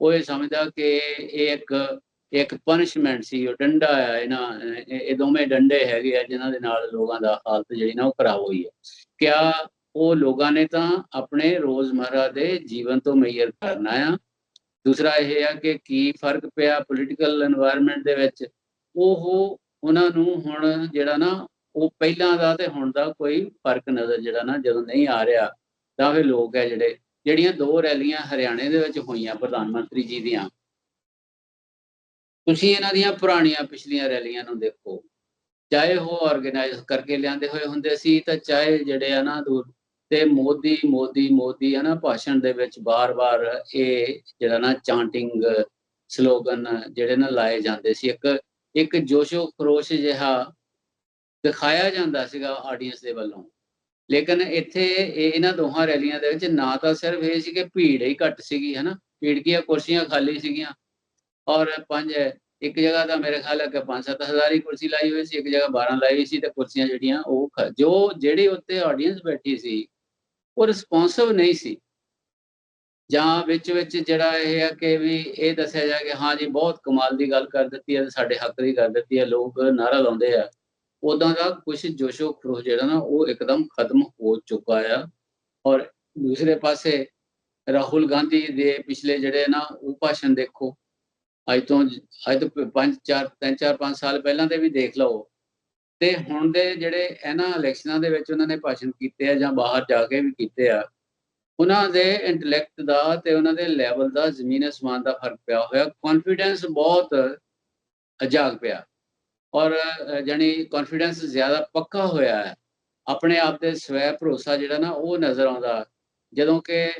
ਉਹ ਇਹ ਸਮਝਦਾ ਕਿ ਇਹ ਇੱਕ ਇੱਕ ਪਨਿਸ਼ਮੈਂਟ ਸੀ, ਉਹ ਡੰਡਾ ਆ, ਇਹਨਾਂ, ਇਹ ਦੋਵੇਂ ਡੰਡੇ ਹੈਗੇ ਆ, ਜਿਨ੍ਹਾਂ ਦੇ ਨਾਲ ਲੋਕਾਂ ਦਾ ਹਾਲਤ ਜਿਹੜੀ ਨਾ ਉਹ ਖਰਾਬ ਹੋਈ ਹੈ। ਕਿਆ ਉਹ ਲੋਕਾਂ ਨੇ ਤਾਂ ਆਪਣੇ ਰੋਜ਼ਮਰਰਾ ਦੇ ਜੀਵਨ ਤੋਂ ਮੈਅਰ ਕਰਨਾ ਆ। ਦੂਸਰਾ ਇਹ ਆ ਕਿ ਕੀ ਫ਼ਰਕ ਪਿਆ ਪੋਲੀਟੀਕਲ এনवायरमेंट ਦੇ ਵਿੱਚ? ਉਹ ਉਹਨਾਂ ਨੂੰ ਹੁਣ ਜਿਹੜਾ ਨਾ, ਉਹ ਪਹਿਲਾਂ ਦਾ ਤੇ ਹੁਣ ਦਾ ਕੋਈ ਫ਼ਰਕ ਨਜ਼ਰ ਜਿਹੜਾ ਨਾ ਜਦੋਂ ਨਹੀਂ ਆ ਰਿਹਾ, ਤਾਂ ਫਿਰ ਲੋਕ ਹੈ ਜਿਹੜੇ, ਜਿਹੜੀਆਂ ਦੋ ਰੈਲੀਆਂ ਹਰਿਆਣੇ ਦੇ ਵਿੱਚ ਹੋਈਆਂ ਪ੍ਰਧਾਨ ਮੰਤਰੀ ਜੀ ਦੀਆਂ ਤੁਸੀਂ ਇਹਨਾਂ ਦੀਆਂ ਪੁਰਾਣੀਆਂ ਪਿਛਲੀਆਂ ਰੈਲੀਆਂ ਨੂੰ ਦੇਖੋ। ਚਾਹੇ ਉਹ ਆਰਗੇਨਾਈਜ਼ ਕਰਕੇ ਲਿਆਂਦੇ ਹੋਏ ਹੁੰਦੇ ਸੀ, ਤਾਂ ਚਾਹੇ ਜਿਹੜੇ ਆ ਨਾ ਦੂਰ ਤੇ ਮੋਦੀ ਮੋਦੀ ਮੋਦੀ ਹੈ ਨਾ ਭਾਸ਼ਣ ਦੇ ਵਿੱਚ ਬਾਰ-ਬਾਰ ਇਹ ਜਿਹੜਾ ਨਾ ਚਾਂਟਿੰਗ ਸਲੋਗਨ ਜਿਹੜੇ ਨਾ ਲਾਏ ਜਾਂਦੇ ਸੀ। ਇੱਕ ਇੱਕ ਜੋਸ਼ੋ ਖਰੋਸ਼ ਜਿਹਾ ਦਿਖਾਇਆ ਜਾਂਦਾ ਸੀਗਾ ਆਡੀਅנס ਦੇ ਵੱਲੋਂ। ਲੇਕਿਨ ਇੱਥੇ ਇਹ- ਇਹਨਾਂ ਦੋਹਾਂ ਰੈਲੀਆਂ ਦੇ ਵਿੱਚ ਨਾ ਤਾਂ ਸਿਰਫ ਇਹ ਸੀ ਕਿ ਭੀੜ ਹੀ ਘੱਟ ਸੀਗੀ ਹਨਾ। ਭੀੜ ਕੀਆਂ ਕੁਰਸੀਆਂ ਖਾਲੀ ਸੀਗੀਆਂ। ਔਰ ਪੰਜ, ਇੱਕ ਜਗ੍ਹਾ ਦਾ ਮੇਰੇ ਖਿਆਲ ਹੈ ਕਿ 5-7 ਹਜ਼ਾਰ ਹੀ ਕੁਰਸੀ ਲਾਈ ਹੋਈ ਸੀ, ਇੱਕ ਜਗ੍ਹਾ 12 ਲਾਈ ਹੋਈ ਸੀ ਤੇ ਕੁਰਸੀਆਂ ਜਿਹੜੀਆਂ ਉਹ ਜੋ ਜਿਹੜੀ ਉੱਤੇ ਆਡੀਅנס ਬੈਠੀ ਸੀ, ਉਹ ਰਿਸਪੌਂਸਿਵ ਨਹੀਂ ਸੀ। ਜਾਂ ਵਿੱਚ ਵਿੱਚ ਜਿਹੜਾ ਇਹ ਹੈ ਕਿ ਵੀ ਇਹ ਦੱਸਿਆ ਜਾ ਕਿ ਹਾਂ ਜੀ, ਬਹੁਤ ਕਮਾਲ ਦੀ ਗੱਲ ਕਰ ਦਿੱਤੀ ਹੈ ਤੇ ਸਾਡੇ ਹੱਕ ਦੀ ਕਰ ਦਿੱਤੀ ਹੈ, ਲੋਕ ਨਾਰਾ ਲਾਉਂਦੇ ਆ। ਉਦਾਂ ਦਾ ਕੁਝ ਜੋਸ਼ੋ ਖਰੋਸ਼ ਜਿਹੜਾ ਨਾ, ਉਹ ਇੱਕਦਮ ਖਤਮ ਹੋ ਚੁੱਕਾ ਆ। ਔਰ ਦੂਸਰੇ ਪਾਸੇ ਰਾਹੁਲ ਗਾਂਧੀ ਦੇ ਪਿਛਲੇ ਜਿਹੜੇ ਨਾ ਉਹ ਭਾਸ਼ਣ ਦੇਖੋ ਅੱਜ ਤੋਂ ਅੱਜ ਤੋਂ ਪੰਜ ਚਾਰ ਤਿੰਨ ਚਾਰ ਪੰਜ ਸਾਲ ਪਹਿਲਾਂ ਦੇ ਵੀ ਦੇਖ ਲਓ। ਤੇ ਹੁਣ ਦੇ ਜਿਹੜੇ ਇਹਨਾਂ ਇਲੈਕਸ਼ਨਾਂ ਦੇ ਵਿੱਚ ਉਹਨਾਂ ਨੇ ਭਾਸ਼ਣ ਕੀਤੇ ਆ ਜਾਂ ਬਾਹਰ ਜਾ ਕੇ ਵੀ ਕੀਤੇ ਆ ਉਹਨਾਂ ਦੇ ਇੰਟੈਲੈਕਟ ਦਾ ਤੇ ਉਹਨਾਂ ਦੇ ਲੈਵਲ ਦਾ ਜ਼ਮੀਨ ਅਸਮਾਨ ਦਾ ਫ਼ਰਕ ਪਿਆ ਹੋਇਆ। ਕੌਨਫੀਡੈਂਸ ਬਹੁਤ ਅਜਾਗ ਪਿਆ। ਔਰ ਅ, ਜਾਣੀ ਕੌਨਫੀਡੈਂਸ ਜ਼ਿਆਦਾ ਪੱਕਾ ਹੋਇਆ ਹੈ। ਆਪਣੇ ਆਪ ਤੇ ਸਵੈ ਭਰੋਸਾ ਜਿਹੜਾ ਨਾ ਉਹ ਨਜ਼ਰ ਆਉਂਦਾ। ਜਦੋਂ ਕਿ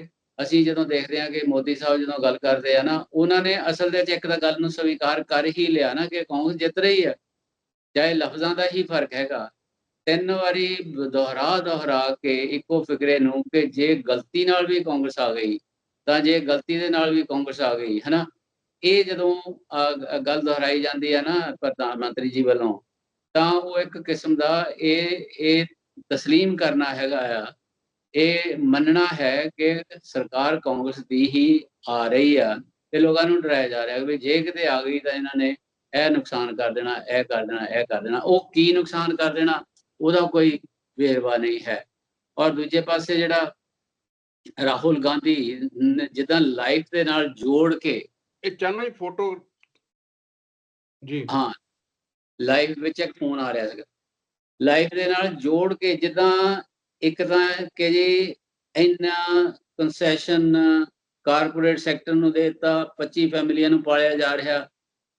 ਅਸੀਂ ਜਦੋਂ ਦੇਖਦੇ ਹਾਂ ਕਿ ਮੋਦੀ ਸਾਹਿਬ ਜਦੋਂ ਗੱਲ ਕਰਦੇ ਆ ਨਾ ਉਹਨਾਂ ਨੇ ਅਸਲ ਦੇ ਵਿੱਚ ਇੱਕ ਤਾਂ ਗੱਲ ਨੂੰ ਸਵੀਕਾਰ ਕਰ ਹੀ ਲਿਆ ਨਾ ਕਿ ਕਾਂਗਰਸ ਜਿੱਤ ਰਹੀ ਹੈ। ਚਾਹੇ ਲਫ਼ਜ਼ਾਂ ਦਾ ਹੀ ਫ਼ਰਕ ਹੈਗਾ। ਤਿੰਨ ਵਾਰੀ ਦੁਹਰਾ ਦੁਹਰਾ ਕੇ ਇੱਕੋ ਫਿਕਰੇ ਨੂੰ ਕਿ ਜੇ ਗਲਤੀ ਨਾਲ ਵੀ ਕਾਂਗਰਸ ਆ ਗਈ ਤਾਂ ਜੇ ਗਲਤੀ ਦੇ ਨਾਲ ਵੀ ਕਾਂਗਰਸ ਆ ਗਈ ਹਨਾ? ਇਹ ਜਦੋਂ ਅ, ਗੱਲ ਦੁਹਰਾਈ ਜਾਂਦੀ ਹੈ ਨਾ ਪ੍ਰਧਾਨ ਮੰਤਰੀ ਜੀ ਵੱਲੋਂ ਤਾਂ ਉਹ ਇੱਕ ਕਿਸਮ ਦਾ ਇਹ ਇਹ ਤਸਲੀਮ ਕਰਨਾ ਹੈਗਾ ਆ ਇਹ ਮੰਨਣਾ ਹੈ ਕਿ ਸਰਕਾਰ ਕਾਂਗਰਸ ਦੀ ਹੀ ਆ ਰਹੀ ਆ ਤੇ ਲੋਕਾਂ ਨੂੰ ਡਰਾਇਆ ਜਾ ਰਿਹਾ ਵੀ ਜੇ ਕਿਤੇ ਆ ਗਈ ਤਾਂ ਇਹਨਾਂ ਨੇ ਇਹ ਨੁਕਸਾਨ ਕਰ ਦੇਣਾ ਇਹ ਕਰ ਦੇਣਾ ਇਹ ਕਰ ਦੇਣਾ। ਉਹ ਕੀ ਨੁਕਸਾਨ ਕਰ ਦੇਣਾ ਉਹਦਾ ਕੋਈ ਵੇਰਵਾ ਨਹੀਂ ਹੈ। ਔਰ ਦੂਜੇ ਪਾਸੇ ਜਿਹੜਾ ਰਾਹੁਲ ਗਾਂਧੀ ਜਿੱਦਾਂ ਲਾਈਫ ਦੇ ਨਾਲ ਜੋੜ ਕੇ ਇਹ ਚਾਨਣਾ ਹੀ ਫੋਟੋ ਜੀ। ਹਾਂ ਲਾਈਫ ਵਿੱਚ ਇੱਕ ਫੋਨ ਆ ਰਿਹਾ ਸੀਗਾ। ਲਾਈਫ ਦੇ ਨਾਲ ਜੋੜ ਕੇ ਜਿੱਦਾਂ ਇੱਕ ਤਾਂ ਕਿ ਜੀ ਇੰਨਾ ਕੰਸੈਸ਼ਨ ਕਾਰਪੋਰੇਟ ਸੈਕਟਰ ਨੂੰ ਦੇਤਾ ਦਿੱਤਾ 25 ਫੈਮਲੀਆਂ ਨੂੰ ਪਾਲਿਆ ਜਾ ਰਿਹਾ।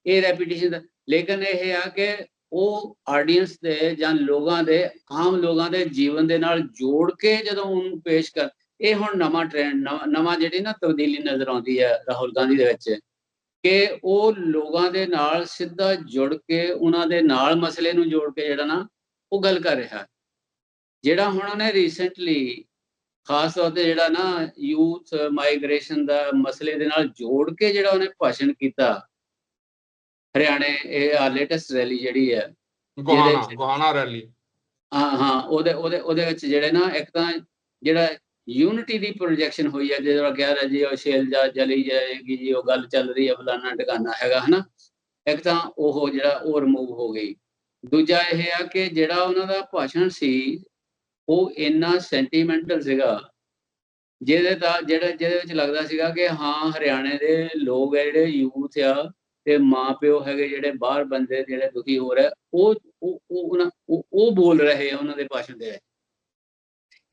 ਇਹ ਰੈਪੀਟੀਸ਼ਨ ਦਾ ਲੇਕਿਨ ਇਹ ਆ ਕਿ ਉਹ ਆਡੀਅנס ਦੇ ਜਾਂ ਲੋਕਾਂ ਦੇ, ਆਮ ਲੋਕਾਂ ਦੇ ਜੀਵਨ ਦੇ ਨਾਲ ਜੋੜ ਕੇ ਜਦੋਂ ਉਹਨੂੰ ਪੇਸ਼ ਕਰ ਇਹ ਹੁਣ ਨਵਾਂ ਟ੍ਰੈਂਡ ਨਵਾਂ ਜਿਹੜੀ ਨਾ ਤਬਦੀਲੀ ਨਜ਼ਰ ਆਉਂਦੀ ਹੈ ਰਾਹੁਲ ਗਾਂਧੀ ਦੇ ਵਿੱਚ ਕਿ ਉਹ ਲੋਕਾਂ ਦੇ ਨਾਲ ਸਿੱਧਾ ਜੁੜ ਕੇ, ਉਹਨਾਂ ਦੇ ਨਾਲ ਮਸਲੇ ਨੂੰ ਜੋੜ ਕੇ ਜਿਹੜਾ ਨਾ ਉਹ ਗੱਲ ਕਰ ਰਿਹਾ। ਜਿਹੜਾ ਹੁਣ ਉਹਨੇ ਰੀਸੈਂਟਲੀ ਖਾਸ ਤੌਰ ਤੇ ਜਿਹੜਾ ਨਾ ਯੂਥ ਮਾਈਗ੍ਰੇਸ਼ਨ ਦਾ ਮਸਲੇ ਦੇ ਨਾਲ ਜੋੜ ਕੇ ਜਿਹੜਾ ਉਹਨੇ ਭਾਸ਼ਣ ਕੀਤਾ ਹਰਿਆਣੇ ਇਹ ਆ ਲੇਟੈਸਟ ਰੈਲੀ ਜਿਹੜੀ ਹੈ ਗੋਹਾਣਾ ਰੈਲੀ ਹਾਂ ਹਾਂ ਉਹਦੇ ਉਹਦੇ ਉਹਦੇ ਵਿੱਚ ਜਿਹੜੇ ਨਾ ਇੱਕ ਤਾਂ ਜਿਹੜਾ ਯੂਨਿਟੀ ਦੀ ਪ੍ਰੋਜੈਕਸ਼ਨ ਹੋਈ ਹੈ ਜਿਹੜਾ ਕਿਹਾ ਰਿਹਾ ਜੀ ਉਹ ਸ਼ੇਲ ਜਾ ਜਲੀ ਜਾਏਗੀ ਜੀ ਉਹ ਗੱਲ ਚੱਲ ਰਹੀ ਹੈ ਫਲਾਨਾ ਟਿਕਾਣਾ ਹੈਗਾ ਹਨਾ? ਇੱਕ ਤਾਂ ਉਹ ਜਿਹੜਾ ਉਹ ਰਿਮੂਵ ਹੋ ਗਈ। ਦੂਜਾ ਇਹ ਆ ਕਿ ਜਿਹੜਾ ਉਹਨਾਂ ਦਾ ਭਾਸ਼ਣ ਸੀ ਉਹ ਇੰਨਾ ਸੈਂਟੀਮੈਂਟਲ ਸੀਗਾ, ਜਿਹਦੇ ਦਾ ਜਿਹੜਾ, ਜਿਹਦੇ ਵਿੱਚ ਲੱਗਦਾ ਸੀਗਾ ਕਿ ਹਾਂ, ਹਰਿਆਣੇ ਦੇ ਲੋਕ ਆ ਜਿਹੜੇ ਯੂਥ ਆ ਤੇ ਮਾਪਿਓ ਹੈਗੇ ਜਿਹੜੇ ਬਾਹਰ ਬੰਦੇ ਜਿਹੜੇ ਦੁਖੀ ਹੋ ਰਹੇ, ਉਹ ਉਹ ਉਹ ਉਹਨਾਂ- ਉਹ ਬੋਲ ਰਹੇ ਆ ਉਹਨਾਂ ਦੇ ਭਾਸ਼ਣ ਦੇ ਵਿੱਚ।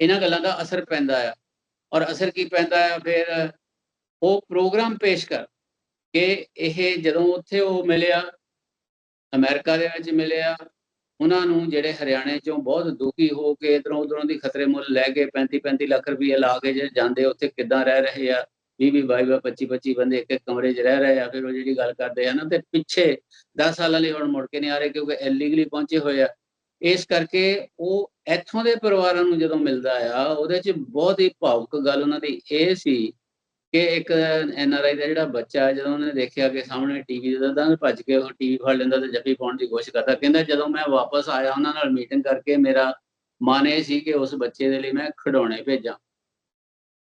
ਇਹਨਾਂ ਗੱਲਾਂ ਦਾ ਅਸਰ ਪੈਂਦਾ ਆ। ਔਰ ਅਸਰ ਕੀ ਪੈਂਦਾ ਆ? ਫਿਰ ਉਹ ਪ੍ਰੋਗਰਾਮ ਪੇਸ਼ ਕਰ ਕਿ ਇਹ ਜਦੋਂ ਉੱਥੇ ਉਹ ਮਿਲਿਆ, ਅਮਰੀਕਾ ਦੇ ਵਿੱਚ ਮਿਲਿਆ ਉਹਨਾਂ ਨੂੰ ਜਿਹੜੇ ਹਰਿਆਣੇ ਚੋਂ ਬਹੁਤ ਦੁਖੀ ਹੋ ਕੇ ਇਧਰੋਂ ਉਧਰੋਂ ਦੀ ਖਤਰੇ ਮੁੱਲ ਲੈ ਕੇ 35 35 ਲੱਖ ਰੁਪਏ ਲਾ ਕੇ ਜੇ ਜਾਂਦੇ ਉੱਥੇ ਕਿੱਦਾਂ ਰਹਿ ਰਹੇ ਆ? 20 20 22 25 25 ਬੰਦੇ ਇੱਕ ਇੱਕ ਕਮਰੇ 'ਚ ਰਹਿ ਰਹੇ ਆ, ਫਿਰ ਉਹ ਜਿਹੜੀ ਗੱਲ ਕਰਦੇ ਆ ਨਾ ਤੇ ਪਿੱਛੇ 10 ਸਾਲਾਂ ਲਈ ਹੁਣ ਮੁੜ ਕੇ ਨਹੀਂ ਆ ਰਹੇ ਕਿਉਂਕਿ ਇਲੀਗਲੀ ਪਹੁੰਚੇ ਹੋਏ ਆ। ਇਸ ਕਰਕੇ ਉਹ ਇੱਥੋਂ ਦੇ ਪਰਿਵਾਰਾਂ ਨੂੰ ਜਦੋਂ ਮਿਲਦਾ ਆ, ਉਹਦੇ 'ਚ ਬਹੁਤ ਹੀ ਭਾਵੁਕ ਗੱਲ ਉਹਨਾਂ ਦੀ ਇਹ ਸੀ ਕਿ ਇੱਕ ਐਨ ਆਰ ਆਈ ਦਾ ਜਿਹੜਾ ਬੱਚਾ ਜਦੋਂ ਉਹਨੇ ਦੇਖਿਆ ਕਿ ਸਾਹਮਣੇ ਟੀਵੀ ਦਾ ਤਾਂ ਭੱਜ ਕੇ ਉਹ ਟੀਵੀ ਫੜ ਲੈਂਦਾ ਤੇ ਜੱਫੀ ਪਾਉਣ ਦੀ ਕੋਸ਼ਿਸ਼ ਕਰਦਾ। ਕਹਿੰਦਾ ਜਦੋਂ ਮੈਂ ਵਾਪਸ ਆਇਆ, ਉਹਨਾਂ ਨਾਲ ਮੀਟਿੰਗ ਕਰਕੇ ਮੇਰਾ ਮਨ ਇਹ ਸੀ ਕਿ ਉਸ ਬੱਚੇ ਦੇ ਲਈ ਮੈਂ ਖਿਡੌਣੇ ਭੇਜਾਂ।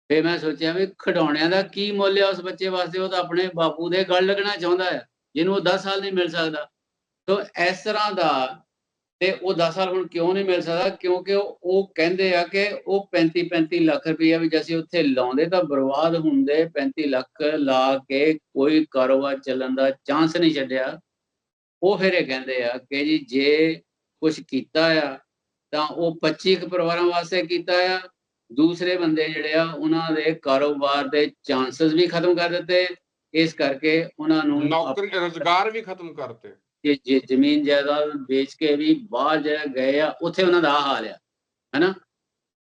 ਫੇ ਮੈਂ ਸੋਚਿਆ ਵੀ ਖਿਡੌਣਿਆਂ ਦਾ ਕੀ ਮੁੱਲ ਹੈ ਉਸ ਬੱਚੇ ਵਾਸਤੇ? ਉਹ ਤਾਂ ਆਪਣੇ ਬਾਪੂ ਦੇ ਗਲ ਲੱਗਣਾ ਚਾਹੁੰਦਾ ਹੈ, ਜਿਹਨੂੰ ਉਹ 10 ਸਾਲ ਨਹੀਂ ਮਿਲ ਸਕਦਾ। ਤੋਂ ਇਸ ਤਰ੍ਹਾਂ ਦਾ ਤੇ ਉਹ 10 ਸਾਲ ਹੁਣ ਕਿਉਂ ਨਹੀਂ ਮਿਲ ਸਕਦਾ? ਕਿਉਂਕਿ ਉਹ ਕਹਿੰਦੇ ਆ ਕਿ ਉਹ 35 35 ਲੱਖ ਰੁਪਈਆ ਵੀ ਜੇ ਅਸੀਂ ਉੱਥੇ ਲਾਉਂਦੇ ਤਾਂ ਬਰਬਾਦ ਹੁੰਦੇ। 35 ਲੱਖ ਲਾ ਕੇ ਕੋਈ ਕਾਰੋਬਾਰ ਚੱਲਣ ਦਾ ਚਾਂਸ ਨਹੀਂ ਛੱਡਿਆ। ਉਹ ਫਿਰ ਇਹ ਕਹਿੰਦੇ ਆ ਕਿ ਜੀ ਜੇ ਕੁਝ ਕੀਤਾ ਆ ਤਾਂ ਉਹ 25 ਪਰਿਵਾਰਾਂ ਵਾਸਤੇ ਕੀਤਾ ਆ। ਦੂਸਰੇ ਬੰਦੇ ਜਿਹੜੇ ਆ, ਉਹਨਾਂ ਦੇ ਕਾਰੋਬਾਰ ਦੇ ਚਾਂਸਸ ਵੀ ਖਤਮ ਕਰ ਦਿੱਤੇ। ਇਸ ਕਰਕੇ ਉਹਨਾਂ ਨੂੰ ਨੌਕਰੀ, ਰੋਜ਼ਗਾਰ ਵੀ ਖਤਮ ਕਰਤੇ। ਜੇ ਜੇ ਜ਼ਮੀਨ ਜਾਇਦਾਦ ਵੇਚ ਕੇ ਵੀ ਬਾਹਰ ਜਿਹੜਾ ਗਏ ਆ ਉੱਥੇ ਉਹਨਾਂ ਦਾ ਹਾਲ ਆ ਹੈਨਾ?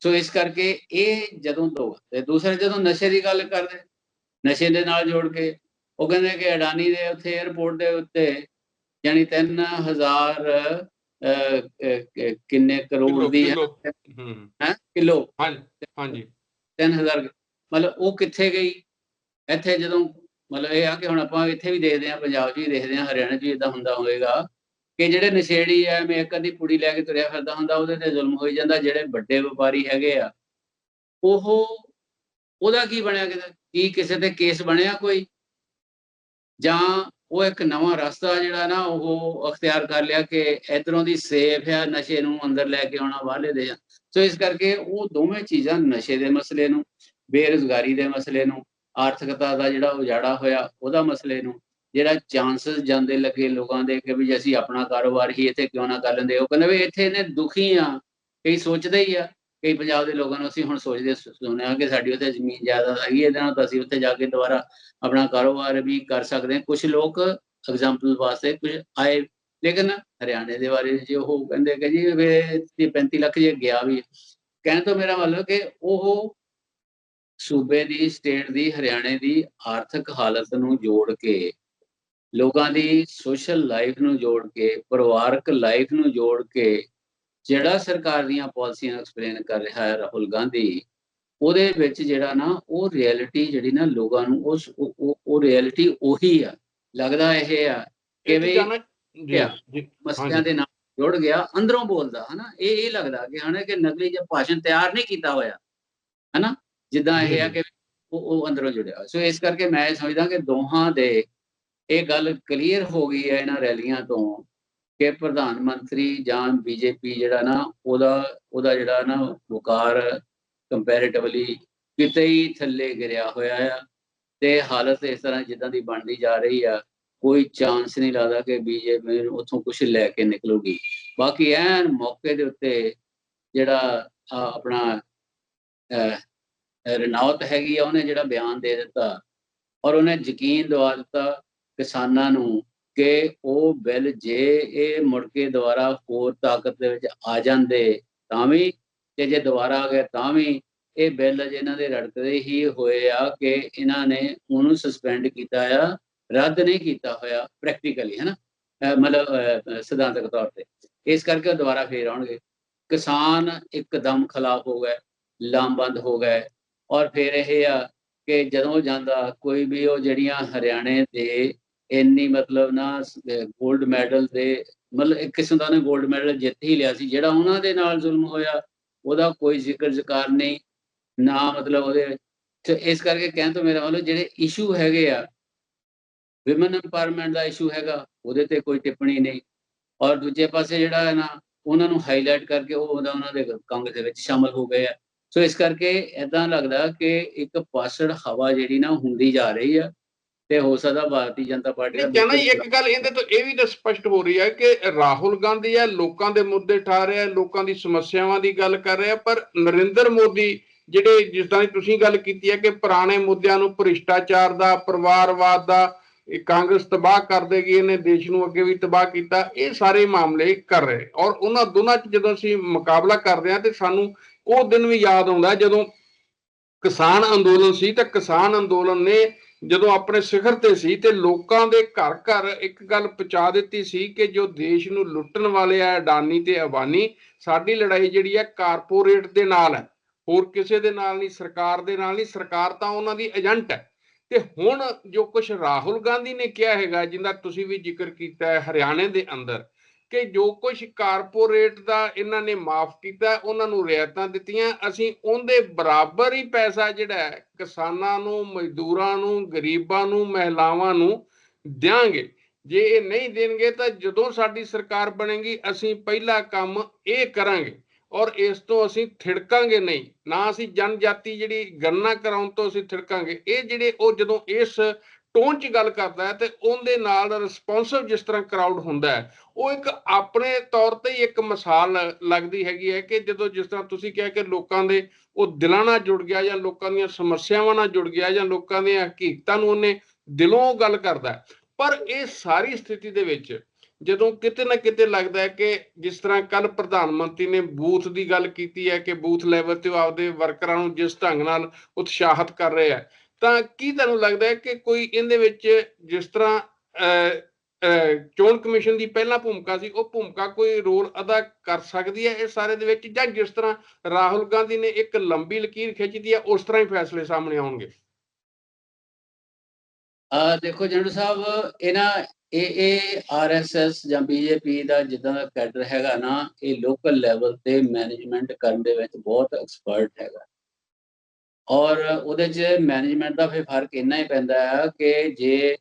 ਸੋ ਇਸ ਕਰਕੇ ਇਹ ਜਦੋਂ ਦੋ ਤੇ ਦੂਸਰੇ ਜਦੋਂ ਨਸ਼ੇ ਦੀ ਗੱਲ ਕਰਦੇ ਨਸ਼ੇ ਦੇ ਨਾਲ ਜੋੜ ਕੇ ਉਹ ਕਹਿੰਦੇ ਕਿ ਅਡਾਨੀ ਦੇ ਉੱਥੇ 에어ਪੋਰਟ ਦੇ ਉੱਤੇ ਯਾਨੀ 3000 ਕਿੰਨੇ ਕਰੋੜ ਦੀ ਹੂੰ ਹੈਂ? ਕਿਲੋ। ਹਾਂਜੀ ਹਾਂਜੀ। 3000 ਮਤਲਬ ਉਹ ਕਿੱਥੇ ਗਈ? ਇੱਥੇ ਜਦੋਂ ਮਤਲਬ ਇਹ ਆ ਕਿ ਹੁਣ ਆਪਾਂ ਇੱਥੇ ਵੀ ਦੇਖਦੇ ਆ ਪੰਜਾਬ 'ਚ ਵੀ ਦੇਖਦੇ ਆ ਹਰਿਆਣਾ 'ਚ ਵੀ ਇਦਾਂ ਹੁੰਦਾ ਹੋਵੇਗਾ ਕਿ ਜਿਹੜੇ ਨਸ਼ੇੜੀ ਆ ਮੈਂ ਇੱਕ ਅੱਧੀ ਪੁੜੀ ਲੈ ਕੇ ਤੁਰਿਆ ਫਿਰਦਾ ਹੁੰਦਾ, ਉਹਦੇ ਤੇ ਜ਼ੁਲਮ ਹੋਈ ਜਾਂਦਾ, ਜਿਹੜੇ ਵੱਡੇ ਵਪਾਰੀ ਹੈਗੇ ਆ, ਉਹ ਉਹਦਾ ਕੀ ਬਣਿਆ ਕੀ ਕਿਸੇ ਤੇ ਕੇਸ ਬਣਿਆ ਕੋਈ? ਜਾਂ ਉਹ ਇੱਕ ਨਵਾਂ ਰਸਤਾ ਜਿਹੜਾ ਨਾ, ਉਹ ਅਖਤਿਆਰ ਕਰ ਲਿਆ ਕਿ ਇਧਰੋਂ ਦੀ ਸੇਫ ਆ, ਨਸ਼ੇ ਨੂੰ ਅੰਦਰ ਲੈ ਕੇ ਆਉਣਾ, ਬਾਹਰਲੇ ਦੇ ਸੋ ਇਸ ਕਰਕੇ ਉਹ ਦੋਵੇਂ ਚੀਜ਼ਾਂ ਨਸ਼ੇ ਦੇ ਮਸਲੇ ਨੂੰ, ਬੇਰੁਜ਼ਗਾਰੀ ਦੇ ਮਸਲੇ ਨੂੰ ਆਰਥਿਕਤਾ ਦਾ ਜਿਹੜਾ ਉਜਾੜਾ ਹੋਇਆ, ਉਹਦਾ ਮਸਲੇ ਨੂੰ ਜਿਹੜਾ ਚਾਂਸਸ ਜਾਂਦੇ ਲੱਗੇ ਲੋਕਾਂ ਦੇ ਕਿ ਵੀ ਅਸੀਂ ਆਪਣਾ ਕਾਰੋਬਾਰ ਹੀ ਇੱਥੇ ਕਿਉਂ ਨਾ ਕਰ ਲੈਂਦੇ, ਉਹ ਕਹਿੰਦੇ ਵੀ ਇੱਥੇ ਨੇ ਦੁਖੀ ਆ, ਕਈ ਸੋਚਦੇ ਹੀ ਆ, ਕਈ ਪੰਜਾਬ ਦੇ ਲੋਕਾਂ ਨੂੰ ਅਸੀਂ ਹੁਣ ਸੋਚਦੇ ਸੁਣਿਆ ਕਿ ਸਾਡੀ ਉੱਥੇ ਜ਼ਮੀਨ ਜਾਇਦਾਦ ਹੈਗੀ ਇਹਦੇ ਨਾਲ ਤਾਂ ਅਸੀਂ ਉੱਥੇ ਜਾ ਕੇ ਦੁਬਾਰਾ ਆਪਣਾ ਕਾਰੋਬਾਰ ਵੀ ਕਰ ਸਕਦੇ ਹਾਂ। ਕੁਝ ਲੋਕ ਐਗਜ਼ਾਮਪਲ ਵਾਸਤੇ ਕੁਝ ਆਏ, ਲੇਕਿਨ ਹਰਿਆਣੇ ਦੇ ਬਾਰੇ ਜੇ ਉਹ ਕਹਿੰਦੇ ਕਿ ਜੀ ਵੇ 35 ਲੱਖ ਜੇ ਗਿਆ ਵੀ ਕਹਿਣ ਤੋਂ ਮੇਰਾ ਮਤਲਬ ਕਿ ਉਹ ਸੂਬੇ ਦੀ ਸਟੇਟ ਦੀ ਹਰਿਆਣੇ ਦੀ ਆਰਥਿਕ ਹਾਲਤ ਨੂੰ ਜੋੜ ਕੇ ਲੋਕਾਂ ਦੀ ਸੋਸ਼ਲ ਲਾਈਫ ਨੂੰ ਜੋੜ ਕੇ ਪਰਿਵਾਰਕ ਲਾਈਫ ਨੂੰ ਜੋੜ ਕੇ ਜਿਹੜਾ ਸਰਕਾਰ ਦੀਆਂ ਪਾਲਿਸੀਆਂ ਐਕਸਪਲੇਨ ਕਰ ਰਿਹਾ ਹੈ ਰਾਹੁਲ ਗਾਂਧੀ ਉਹਦੇ ਵਿੱਚ ਜਿਹੜਾ ਨਾ ਉਹ ਰਿਐਲਿਟੀ ਜਿਹੜੀ ਨਾ ਲੋਕਾਂ ਨੂੰ ਉਸ ਉਹ- ਰਿਐਲਿਟੀ ਉਹੀ ਆ ਲੱਗਦਾ ਇਹ ਆ ਕਿ ਇਹ ਵੀ ਚੀਜ਼ਾਂ ਨਾ- ਜੀ ਕਿਆ? ਜੀ ਮਸਲਿਆਂ। ਦੇ ਨਾਲ ਜੁੜ ਗਿਆ ਅੰਦਰੋਂ ਬੋਲਦਾ ਹਨਾ ਇਹ ਇਹ ਲੱਗਦਾ ਕਿ ਹਨਾ ਕਿ ਨਕਲੀ ਜਿਹਾ ਭਾਸ਼ਣ ਤਿਆਰ ਨਹੀਂ ਕੀਤਾ ਹੋਇਆ ਹਨਾ ਜਿੱਦਾਂ ਇਹ ਆ ਕਿ ਉਹ ਉਹ ਅੰਦਰੋਂ ਜੁੜਿਆ। ਸੋ ਇਸ ਕਰਕੇ ਮੈਂ ਸਮਝਦਾ ਕਿ ਦੋਹਾਂ ਦੇ ਇਹ ਗੱਲ ਕਲੀਅਰ ਹੋ ਗਈ ਹੈ ਇਹਨਾਂ ਰੈਲੀਆਂ ਤੋਂ ਕਿ ਪ੍ਰਧਾਨ ਮੰਤਰੀ ਜਾਂ ਬੀਜੇਪੀ ਜਿਹੜਾ ਨਾ ਉਹਦਾ ਉਹਦਾ ਜਿਹੜਾ ਨਾ ਵਕਾਰ ਕੰਪੈਰੀਟਿਵਲੀ ਕਿਤੇ ਹੀ ਥੱਲੇ ਗਿਰਿਆ ਹੋਇਆ ਆ ਤੇ ਹਾਲਤ ਇਸ ਤਰ੍ਹਾਂ ਜਿੱਦਾਂ ਦੀ ਬਣਦੀ ਜਾ ਰਹੀ ਆ ਕੋਈ ਚਾਂਸ ਨਹੀਂ ਲੱਗਦਾ ਕਿ ਬੀਜੇਪੀ ਉੱਥੋਂ ਕੁਝ ਲੈ ਕੇ ਨਿਕਲੂਗੀ ਬਾਕੀ ਐਨ ਮੌਕੇ ਦੇ ਉੱਤੇ ਜਿਹੜਾ ਆਪਣਾ ਅਹ, ਰਣੌਤ ਹੈਗੀ ਆ ਉਹਨੇ ਜਿਹੜਾ ਬਿਆਨ ਦੇ ਦਿੱਤਾ। ਔਰ ਉਹਨੇ ਯਕੀਨ ਦਿਵਾ ਦਿੱਤਾ ਕਿਸਾਨਾਂ ਨੂੰ ਕਿ ਉਹ ਬਿੱਲ ਜੇ ਇਹ ਮੁੜ ਕੇ ਦੁਬਾਰਾ ਹੋਰ ਤਾਕਤ ਦੇ ਵਿੱਚ ਆ ਜਾਂਦੇ ਤਾਂ ਵੀ ਤੇ ਜੇ ਦੁਬਾਰਾ ਆ ਗਏ ਤਾਂ ਵੀ ਇਹ ਬਿੱਲ ਅਜੇ ਇਹਨਾਂ ਦੇ ਰੜਕਦੇ ਹੀ ਹੋਏ ਆ ਕਿ ਇਹਨਾਂ ਨੇ ਉਹਨੂੰ ਸਸਪੈਂਡ ਕੀਤਾ ਆ ਰੱਦ ਨਹੀਂ ਕੀਤਾ ਹੋਇਆ ਪ੍ਰੈਕਟੀਕਲੀ ਹੈ ਮਤਲਬ ਅਹ, ਸਿਧਾਂਤਕ ਤੌਰ ਤੇ। ਇਸ ਕਰਕੇ ਉਹ ਦੁਬਾਰਾ ਫੇਰ ਆਉਣਗੇ। ਕਿਸਾਨ ਇੱਕਦਮ ਖਿਲਾਫ ਹੋ ਗਏ ਲਾਮਬੰਦ ਹੋ ਗਏ। ਔਰ ਫਿਰ ਇਹ ਆ ਕਿ ਜਦੋਂ ਜਾਂਦਾ, ਕੋਈ ਵੀ ਉਹ ਜਿਹੜੀਆਂ ਹਰਿਆਣੇ ਦੇ ਇੰਨੀ ਮਤਲਬ ਨਾ 골ਡ ਮੈਡਲ ਦੇ ਮਤਲਬ ਇੱਕ ਕਿਸਮ ਦਾ ਉਹਨੇ 골ਡ ਮੈਡਲ ਜਿੱਤ ਹੀ ਲਿਆ ਸੀ, ਜਿਹੜਾ ਉਹਨਾਂ ਦੇ ਨਾਲ ਜ਼ੁਲਮ ਹੋਇਆ, ਉਹਦਾ ਕੋਈ ਜ਼ਿਕਰ ਜ਼ਕਾਰ ਨਹੀਂ, ਨਾ ਮਤਲਬ ਉਹਦੇ ਤੇ ਇਸ ਕਰਕੇ ਕਹਿਣ ਤੋਂ ਮੇਰਾ ਮਤਲਬ ਜਿਹੜੇ ਇਸ਼ੂ ਹੈਗੇ ਆ ਵਿਮਨ ਐਮਪਾਵਰਮੈਂਟ ਦਾ ਇਸ਼ੂ ਹੈਗਾ, ਉਹਦੇ ਤੇ ਕੋਈ ਟਿੱਪਣੀ ਨਹੀਂ। ਔਰ ਦੂਜੇ ਪਾਸੇ ਜਿਹੜਾ ਹੈ ਨਾ, ਉਹਨਾਂ ਨੂੰ ਹਾਈਲਾਈਟ ਕਰਕੇ ਉਹ ਉਹਦਾ ਉਹਨਾਂ ਦੇ ਕਾਂਗਰਸ ਦੇ ਵਿੱਚ ਸ਼ਾਮਲ ਹੋ ਗਏ ਆ। ਸੋ ਇਸ ਕਰਕੇ ਇਦਾਂ ਲੱਗਦਾ ਕਿ ਇੱਕ ਪਾਸੜ ਹਵਾ ਜਿਹੜੀ ਨਾ ਹੁੰਦੀ ਜਾ ਰਹੀ ਆ ਤੇ ਹੋ ਸਕਦਾ ਭਾਰਤੀ ਜਨਤਾ ਪਾਰਟੀ ਦਾ ਬਿਲਕੁਲ ਇੱਕ ਗੱਲ ਇਹਦੇ ਤੋਂ ਇਹ ਵੀ ਤਾਂ ਸਪਸ਼ਟ ਹੋ ਰਹੀ ਹੈ ਕਿ ਰਾਹੁਲ ਗਾਂਧੀ ਹੈ ਲੋਕਾਂ ਦੇ ਮੁੱਦੇ ਠਾ ਰਿਹਾ ਲੋਕਾਂ ਦੀ ਸਮੱਸਿਆਵਾਂ ਦੀ ਗੱਲ ਕਰ ਰਿਹਾ ਪਰ ਨਰਿੰਦਰ ਮੋਦੀ ਜਿਹੜੇ ਜਿਸ ਤਰ੍ਹਾਂ ਤੁਸੀਂ ਗੱਲ ਕੀਤੀ ਹੈ ਕਿ ਪੁਰਾਣੇ ਮੁੱਦਿਆਂ ਨੂੰ ਭ੍ਰਿਸ਼ਟਾਚਾਰ ਦਾ ਪਰਿਵਾਰਵਾਦ ਦਾ ਇਹ ਕਾਂਗਰਸ ਤਬਾਹ ਕਰ ਦੇਗੀ ਇਹਨੇ ਦੇਸ਼ ਨੂੰ ਅੱਗੇ ਵੀ ਤਬਾਹ ਕੀਤਾ ਇਹ ਸਾਰੇ ਮਾਮਲੇ ਕਰ ਰਹੇ। ਔਰ ਉਹਨਾਂ ਦੋਨਾਂ 'ਚ ਜਦੋਂ ਅਸੀਂ ਮੁਕਾਬਲਾ ਕਰਦੇ ਹਾਂ ਤੇ ਸਾਨੂੰ ਉਹ ਦਿਨ ਵੀ ਯਾਦ ਆਉਂਦਾ ਜਦੋਂ ਕਿਸਾਨ ਅੰਦੋਲਨ ਸੀ ਤਾਂ ਕਿਸਾਨ ਅੰਦੋਲਨ ਨੇ ਜਦੋਂ ਆਪਣੇ ਸਿਖਰ ਤੇ ਸੀ ਤੇ ਲੋਕਾਂ ਦੇ ਘਰ ਘਰ ਇੱਕ ਗੱਲ ਪਹੁੰਚਾ ਦਿੱਤੀ ਸੀ ਕਿ ਜੋ ਦੇਸ਼ ਨੂੰ ਲੁੱਟਣ ਵਾਲੇ ਆ, ਅਡਾਨੀ ਤੇ ਅਬਾਨੀ, ਸਾਡੀ ਲੜਾਈ ਜਿਹੜੀ ਹੈ ਕਾਰਪੋਰੇਟ ਦੇ ਨਾਲ ਹੈ। ਹੋਰ ਕਿਸੇ ਦੇ ਨਾਲ ਨਹੀਂ, ਸਰਕਾਰ ਦੇ ਨਾਲ ਨਹੀਂ, ਸਰਕਾਰ ਤਾਂ ਉਹਨਾਂ ਦੀ ਏਜੰਟ ਹੈ। ਤੇ ਹੁਣ ਜੋ ਕੁਝ ਰਾਹੁਲ ਗਾਂਧੀ ਨੇ ਕਿਹਾ ਹੈਗਾ, ਜਿੰਦਾ ਤੁਸੀਂ ਵੀ ਜ਼ਿਕਰ ਕੀਤਾ ਹੈ ਹਰਿਆਣੇ ਦੇ ਅੰਦਰ ਕਿ ਜੋ ਕੁਝ ਕਾਰਪੋਰੇਟ ਦਾ ਇਹਨਾਂ ਨੇ ਮਾਫ ਕੀਤਾ, ਉਹਨਾਂ ਨੂੰ ਰਿਆਇਤਾਂ ਦਿੱਤੀਆਂ। ਅਸੀਂ ਉਹਦੇ ਬਰਾਬਰ ਹੀ ਪੈਸਾ ਜਿਹੜਾ ਕਿਸਾਨਾਂ ਨੂੰ, ਮਜ਼ਦੂਰਾਂ ਨੂੰ, ਗਰੀਬਾਂ ਨੂੰ, ਮਹਿਲਾਵਾਂ ਨੂੰ ਦਿਆਂਗੇ। ਜੇ ਇਹ ਨਹੀਂ ਦੇਣਗੇ ਤਾਂ ਜਦੋਂ ਸਾਡੀ ਸਰਕਾਰ ਬਣੇਗੀ, ਅਸੀਂ ਪਹਿਲਾ ਕੰਮ ਇਹ ਕਰਾਂਗੇ। ਔਰ ਇਸ ਤੋਂ ਅਸੀਂ ਥਿੜਕਾਂਗੇ ਨਹੀਂ। ਨਾ ਅਸੀਂ ਜਨਜਾਤੀ ਜਿਹੜੀ ਗਣਨਾ ਕਰਾਉਣ ਤੋਂ ਅਸੀਂ ਥਿੜਕਾਂਗੇ। ਇਹ ਜਿਹੜੇ ਉਹ ਜਦੋਂ ਇਸ ਟੋਨ 'ਚ ਗੱਲ ਕਰਦਾ ਤੇ ਉਹਦੇ ਨਾਲ ਰਿਸਪੌਂਸਿਵ ਜਿਸ ਤਰ੍ਹਾਂ ਕਰਾਊਡ ਹੁੰਦਾ ਹੈ, ਉਹ ਇੱਕ ਆਪਣੇ ਤੌਰ ਤੇ ਹੀ ਇੱਕ ਮਿਸਾਲ ਲੱਗਦੀ ਹੈਗੀ ਹੈ ਕਿ ਜਦੋਂ ਜਿਸ ਤਰ੍ਹਾਂ ਤੁਸੀਂ ਕਿਹਾ ਕਿ ਲੋਕਾਂ ਦੇ ਉਹ ਦਿਲਾਂ ਨਾਲ ਜੁੜ ਗਿਆ ਜਾਂ ਲੋਕਾਂ ਦੀਆਂ ਸਮੱਸਿਆਵਾਂ ਨਾਲ ਜੁੜ ਗਿਆ ਜਾਂ ਲੋਕਾਂ ਦੀਆਂ ਹਕੀਕਤਾਂ ਨੂੰ ਉਹਨੇ ਦਿਲੋਂ ਗੱਲ ਕਰਦਾ ਪਰ ਇਹ ਸਾਰੀ ਸਥਿਤੀ ਦੇ ਵਿੱਚ ਜਦੋਂ ਕਿਤੇ ਨਾ ਕਿਤੇ ਲੱਗਦਾ ਹੈ ਕਿ ਜਿਸ ਤਰ੍ਹਾਂ ਕੱਲ ਪ੍ਰਧਾਨ ਮੰਤਰੀ ਨੇ ਬੂਥ ਦੀ ਗੱਲ ਕੀਤੀ ਹੈ ਕਿ ਬੂਥ ਲੈਵਲ ਤੇ ਆਪਦੇ ਵਰਕਰਾਂ ਨੂੰ ਜਿਸ ਢੰਗ ਨਾਲ ਉਤਸ਼ਾਹਿਤ ਕਰ ਰਿਹਾ ਹੈ ਤਾਂ ਕੀ ਤੁਹਾਨੂੰ ਲੱਗਦਾ ਹੈ ਕਿ ਕੋਈ ਇਹਦੇ ਵਿੱਚ ਜਿਸ ਤਰ੍ਹਾਂ ਚੋਣ ਕਮਿਸ਼ਨ ਦੀ ਪਹਿਲਾਂ ਭੂਮਿਕਾ ਸੀ, ਉਹ ਭੂਮਿਕਾ ਕੋਈ ਰੋਲ ਅਦਾ ਕਰ ਸਕਦੀ ਹੈ ਇਹ ਸਾਰੇ ਦੇ ਵਿੱਚ? ਜਾਂ ਜਿਸ ਤਰ੍ਹਾਂ ਰਾਹੁਲ ਗਾਂਧੀ ਨੇ ਇੱਕ ਲੰਬੀ ਲਕੀਰ ਖਿੱਚਦੀ ਹੈ, ਉਸ ਤਰ੍ਹਾਂ ਹੀ ਫੈਸਲੇ ਸਾਹਮਣੇ ਆਉਣਗੇ? ਆ ਦੇਖੋ ਜਨਰਲ ਸਾਹਿਬ ਇਹਨਾਂ ਇਹ ਇਹ ਆਰਐਸਐਸ ਜਾਂ ਬੀਜੇਪੀ ਦਾ ਜਿੱਦਾਂ ਦਾ ਕੈਡਰ ਹੈਗਾ ਨਾ, ਇਹ ਲੋਕਲ ਲੈਵਲ ਤੇ ਮੈਨੇਜਮੈਂਟ ਕਰਨ ਦੇ ਵਿੱਚ ਬਹੁਤ ਐਕਸਪਰਟ ਹੈਗਾ। ਔਰ ਉਹਦੇ 'ਚ ਮੈਨੇਜਮੈਂਟ ਦਾ ਫਿਰ ਫ਼ਰਕ ਇੰਨਾ ਹੀ ਪੈਂਦਾ ਹੈ ਕਿ ਜੇ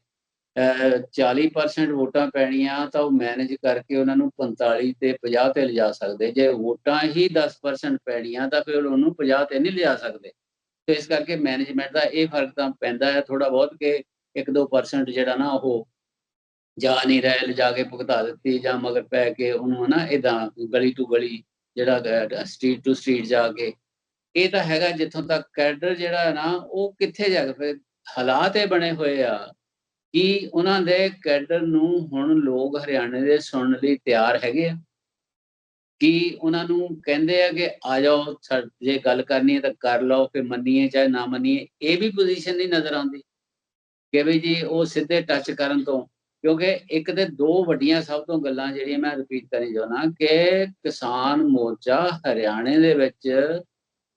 ਅਹ, 40% ਵੋਟਾਂ ਪੈਣੀਆਂ ਤਾਂ ਉਹ ਮੈਨੇਜ ਕਰਕੇ ਉਹਨਾਂ ਨੂੰ 45 ਤੇ 50 ਤੇ ਲਿਜਾ ਸਕਦੇ। ਜੇ ਵੋਟਾਂ ਹੀ 10% ਪੈਣੀਆਂ ਤਾਂ ਫਿਰ ਉਹਨੂੰ 50 ਤੇ ਨਹੀਂ ਲਿਜਾ ਸਕਦੇ। ਤੇ ਇਸ ਕਰਕੇ ਮੈਨੇਜਮੈਂਟ ਦਾ ਇਹ ਫ਼ਰਕ ਤਾਂ ਪੈਂਦਾ ਹੈ ਥੋੜਾ ਬਹੁਤ ਕਿ 1-2% ਜਿਹੜਾ ਨਾ ਉਹ ਜਾ ਨਹੀਂ ਰਿਹਾ ਲਿਜਾ ਕੇ ਭੁਗਤਾ ਦਿੱਤੀ ਜਾਂ ਮਗਰ ਪੈ ਕੇ ਉਹਨੂੰ ਨਾ ਇਦਾਂ ਗਲੀ ਟੂ ਗਲੀ ਜਿਹੜਾ ਸਟਰੀਟ ਟੂ ਸਟਰੀਟ ਜਾ ਕੇ ਇਹ ਤਾਂ ਹੈਗਾ ਜਿੱਥੋਂ ਤੱਕ ਕੈਡਰ ਜਿਹੜਾ ਨਾ, ਉਹ ਕਿੱਥੇ ਜਾ ਕੇ, ਫਿਰ ਹਾਲਾਤ ਇਹ ਬਣੇ ਹੋਏ ਆ ਕਿ ਉਹਨਾਂ ਦੇ ਕੈਡਰ ਨੂੰ ਹੁਣ ਲੋਕ ਹਰਿਆਣੇ ਦੇ ਸੁਣਨ ਲਈ ਤਿਆਰ ਹੈਗੇ ਆ। ਕਿ ਉਹਨਾਂ ਨੂੰ ਕਹਿੰਦੇ ਆ ਕਿ ਆ ਜਾਓ ਜੇ ਗੱਲ ਕਰਨੀ ਹੈ ਤਾਂ ਕਰ ਲਓ, ਫਿਰ ਮੰਨੀਏ ਚਾਹੇ ਨਾ ਮੰਨੀਏ, ਇਹ ਵੀ ਪੋਜੀਸ਼ਨ ਨਹੀਂ ਨਜ਼ਰ ਆਉਂਦੀ ਕਿ ਵੀ ਜੀ ਉਹ ਸਿੱਧੇ ਟੱਚ ਕਰਨ ਤੋਂ। ਕਿਉਂਕਿ ਇੱਕ ਤੇ ਦੋ ਵੱਡੀਆਂ ਸਭ ਤੋਂ ਗੱਲਾਂ ਜਿਹੜੀਆਂ ਮੈਂ ਰਿਪੀਟ ਕਰਨੀ ਜਾਣਾ ਕਿ ਕਿਸਾਨ ਮੋਰਚਾ ਹਰਿਆਣੇ ਦੇ ਵਿੱਚ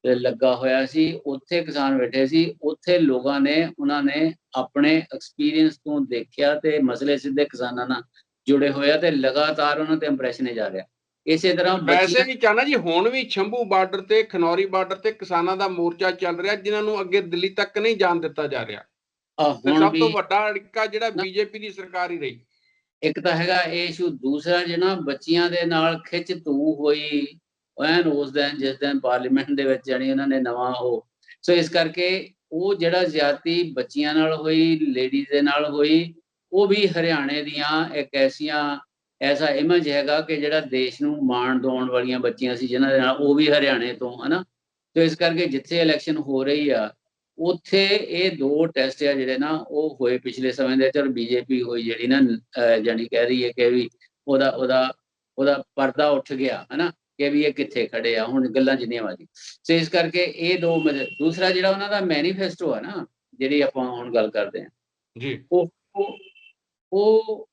ਲੱਗਾ ਹੋਇਆ ਸੀ ਉੱਥੇ ਕਿਸਾਨ ਬੈਠੇ ਸੀ ਉੱਥੇ ਲੋਕਾਂ ਨੇ ਉਹਨਾਂ ਨੇ ਆਪਣੇ ਐਕਸਪੀਰੀਅੰਸ ਤੋਂ ਦੇਖਿਆ ਤੇ ਮਸਲੇ ਸਿੱਧੇ ਕਿਸਾਨਾਂ ਨਾਲ ਜੁੜੇ ਹੋਇਆ ਤੇ ਲਗਾਤਾਰ ਉਹਨਾਂ ਤੇ ਇੰਪ੍ਰੈਸ਼ਨ ਹੀ ਜਾ ਰਿਹਾ। ਇਸੇ ਤਰ੍ਹਾਂ ਵੈਸੇ ਵੀ ਚਾਹਨਾ ਜੀ ਹੁਣ ਵੀ ਸ਼ੰਭੂ ਬਾਰਡਰ ਤੇ ਖਨੌਰੀ ਬਾਰਡਰ ਤੇ ਕਿਸਾਨਾਂ ਦਾ ਮੋਰਚਾ ਚੱਲ ਰਿਹਾ ਜਿਨ੍ਹਾਂ ਨੂੰ ਅੱਗੇ ਦਿੱਲੀ ਤੱਕ ਨਹੀਂ ਜਾਣ ਦਿੱਤਾ ਜਾ ਰਿਹਾ। ਤੇ ਹੁਣ ਸਭ ਤੋਂ ਵੱਡਾ ਅੜਿੱਕਾ ਜਿਹੜਾ ਬੀਜੇਪੀ ਦੀ ਸਰਕਾਰ ਹੀ ਰਹੀ। ਇੱਕ ਤਾਂ ਹੈਗਾ ਇਹ ਇਸ਼ੂ ਦੂਸਰਾ ਜਿਹੜਾ ਬੱਚੀਆਂ ਦੇ ਨਾਲ ਖਿੱਚ ਤੂ ਹੋਈ ਐਨ ਉਸ ਦਿਨ, ਜਿਸ ਦਿਨ ਪਾਰਲੀਮੈਂਟ ਦੇ ਵਿੱਚ ਜਾਣੀ ਉਹਨਾਂ ਨੇ ਨਵਾਂ ਉਹ। ਸੋ ਇਸ ਕਰਕੇ ਉਹ ਜਿਹੜਾ ਜ਼ਿਆਦਤੀ ਬੱਚੀਆਂ ਨਾਲ ਹੋਈ ਲੇਡੀਜ਼ ਦੇ ਨਾਲ ਹੋਈ, ਉਹ ਵੀ ਹਰਿਆਣੇ ਦੀਆਂ ਇੱਕ ਐਸੀਆਂ, ਐਸਾ ਇਮੇਜ ਹੈਗਾ ਕਿ ਜਿਹੜਾ ਦੇਸ਼ ਨੂੰ ਮਾਣ ਦਿਵਾਉਣ ਵਾਲੀਆਂ ਬੱਚੀਆਂ ਸੀ ਜਿਨ੍ਹਾਂ ਦੇ ਨਾਲ, ਉਹ ਵੀ ਹਰਿਆਣੇ ਤੋਂ, ਹਨਾ? ਤੇ ਇਸ ਕਰਕੇ ਜਿੱਥੇ ਇਲੈਕਸ਼ਨ ਹੋ ਰਹੀ ਆ, ਉੱਥੇ ਇਹ ਦੋ ਟੈਸਟ ਆ ਜਿਹੜੇ ਨਾ, ਉਹ ਹੋਏ ਪਿਛਲੇ ਸਮੇਂ ਦੇ ਚਲ ਬੀਜੇਪੀ ਹੋਈ ਜਿਹੜੀ ਨਾ, ਅਹ ਜਾਣੀ ਕਹਿ ਰਹੀ ਹੈ ਕਿ ਵੀ ਉਹਦਾ ਉਹਦਾ ਉਹਦਾ ਪਰਦਾ ਉੱਠ ਗਿਆ, ਹਨਾ? ਕਿ ਵੀ ਇਹ ਕਿੱਥੇ ਖੜੇ ਆ ਹੁਣ ਗੱਲਾਂ ਜਿੰਨੀਆਂ ਵਾਜੀ ਸੋ ਇਸ ਕਰਕੇ ਇਹ ਦੋ ਦੂਸਰਾ ਜਿਹੜਾ ਉਹਨਾਂ ਦਾ ਮੈਨੀਫੈਸਟੋ ਆ ਨਾ ਜਿਹੜੀ ਆਪਾਂ ਹੁਣ ਗੱਲ ਕਰਦੇ ਆ ਜੀ। ਉਹ ਉਹ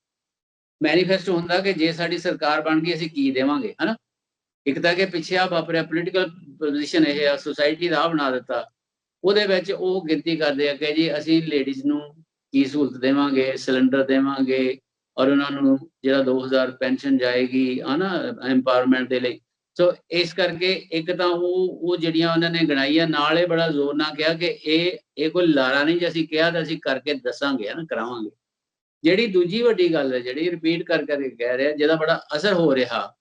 ਮੈਨੀਫੈਸਟੋ ਹੁੰਦਾ ਕਿ ਜੇ ਸਾਡੀ ਸਰਕਾਰ ਬਣ ਗਈ ਅਸੀਂ ਕੀ ਦੇਵਾਂਗੇ ਹਨਾ? ਇੱਕ ਤਾਂ ਕਿ ਪਿੱਛੇ ਆ ਵਾਪਰਿਆ ਪੋਲੀਟੀਕਲ ਪੋਜੀਸ਼ਨ ਇਹ ਆ ਸੋਸਾਇਟੀ ਦਾ ਬਣਾ ਦਿੱਤਾ। ਉਹਦੇ ਵਿੱਚ ਉਹ ਗਿਣਤੀ ਕਰਦੇ ਆ ਕਿ ਜੀ ਅਸੀਂ ਲੇਡੀਜ਼ ਨੂੰ ਕੀ ਸਹੂਲਤ ਦੇਵਾਂਗੇ ਸਿਲੰਡਰ ਦੇਵਾਂਗੇ ਔਰ ਉਹਨਾਂ ਨੂੰ ਜਿਹੜਾ 2000 ਪੈਨਸ਼ਨ ਜਾਏਗੀ ਹਨਾ ਐਮਪਾਵਰਮੈਂਟ ਦੇ ਲਈ। ਸੋ ਇਸ ਕਰਕੇ ਇੱਕ ਤਾਂ ਉਹ ਉਹ ਜਿਹੜੀਆਂ ਉਹਨਾਂ ਨੇ ਗਣਾਈਆਂ, ਨਾਲ ਇਹ ਬੜਾ ਜ਼ੋਰ ਨਾਲ ਕਿਹਾ ਕਿ ਇਹ ਇਹ ਕੋਈ ਲਾਰਾ ਨਹੀਂ ਜੇ ਅਸੀਂ ਕਿਹਾ ਤਾਂ ਅਸੀਂ ਕਰਕੇ ਦੱਸਾਂਗੇ ਹਨਾ ਕਰਾਵਾਂਗੇ। ਜਿਹੜੀ ਦੂਜੀ ਵੱਡੀ ਗੱਲ ਹੈ, ਜਿਹੜੀ ਰਿਪੀਟ ਕਰ ਕਰਕੇ ਕਹਿ ਰਿਹਾ, ਜਿਹਦਾ ਬੜਾ ਅਸਰ ਹੋ ਰਿਹਾ,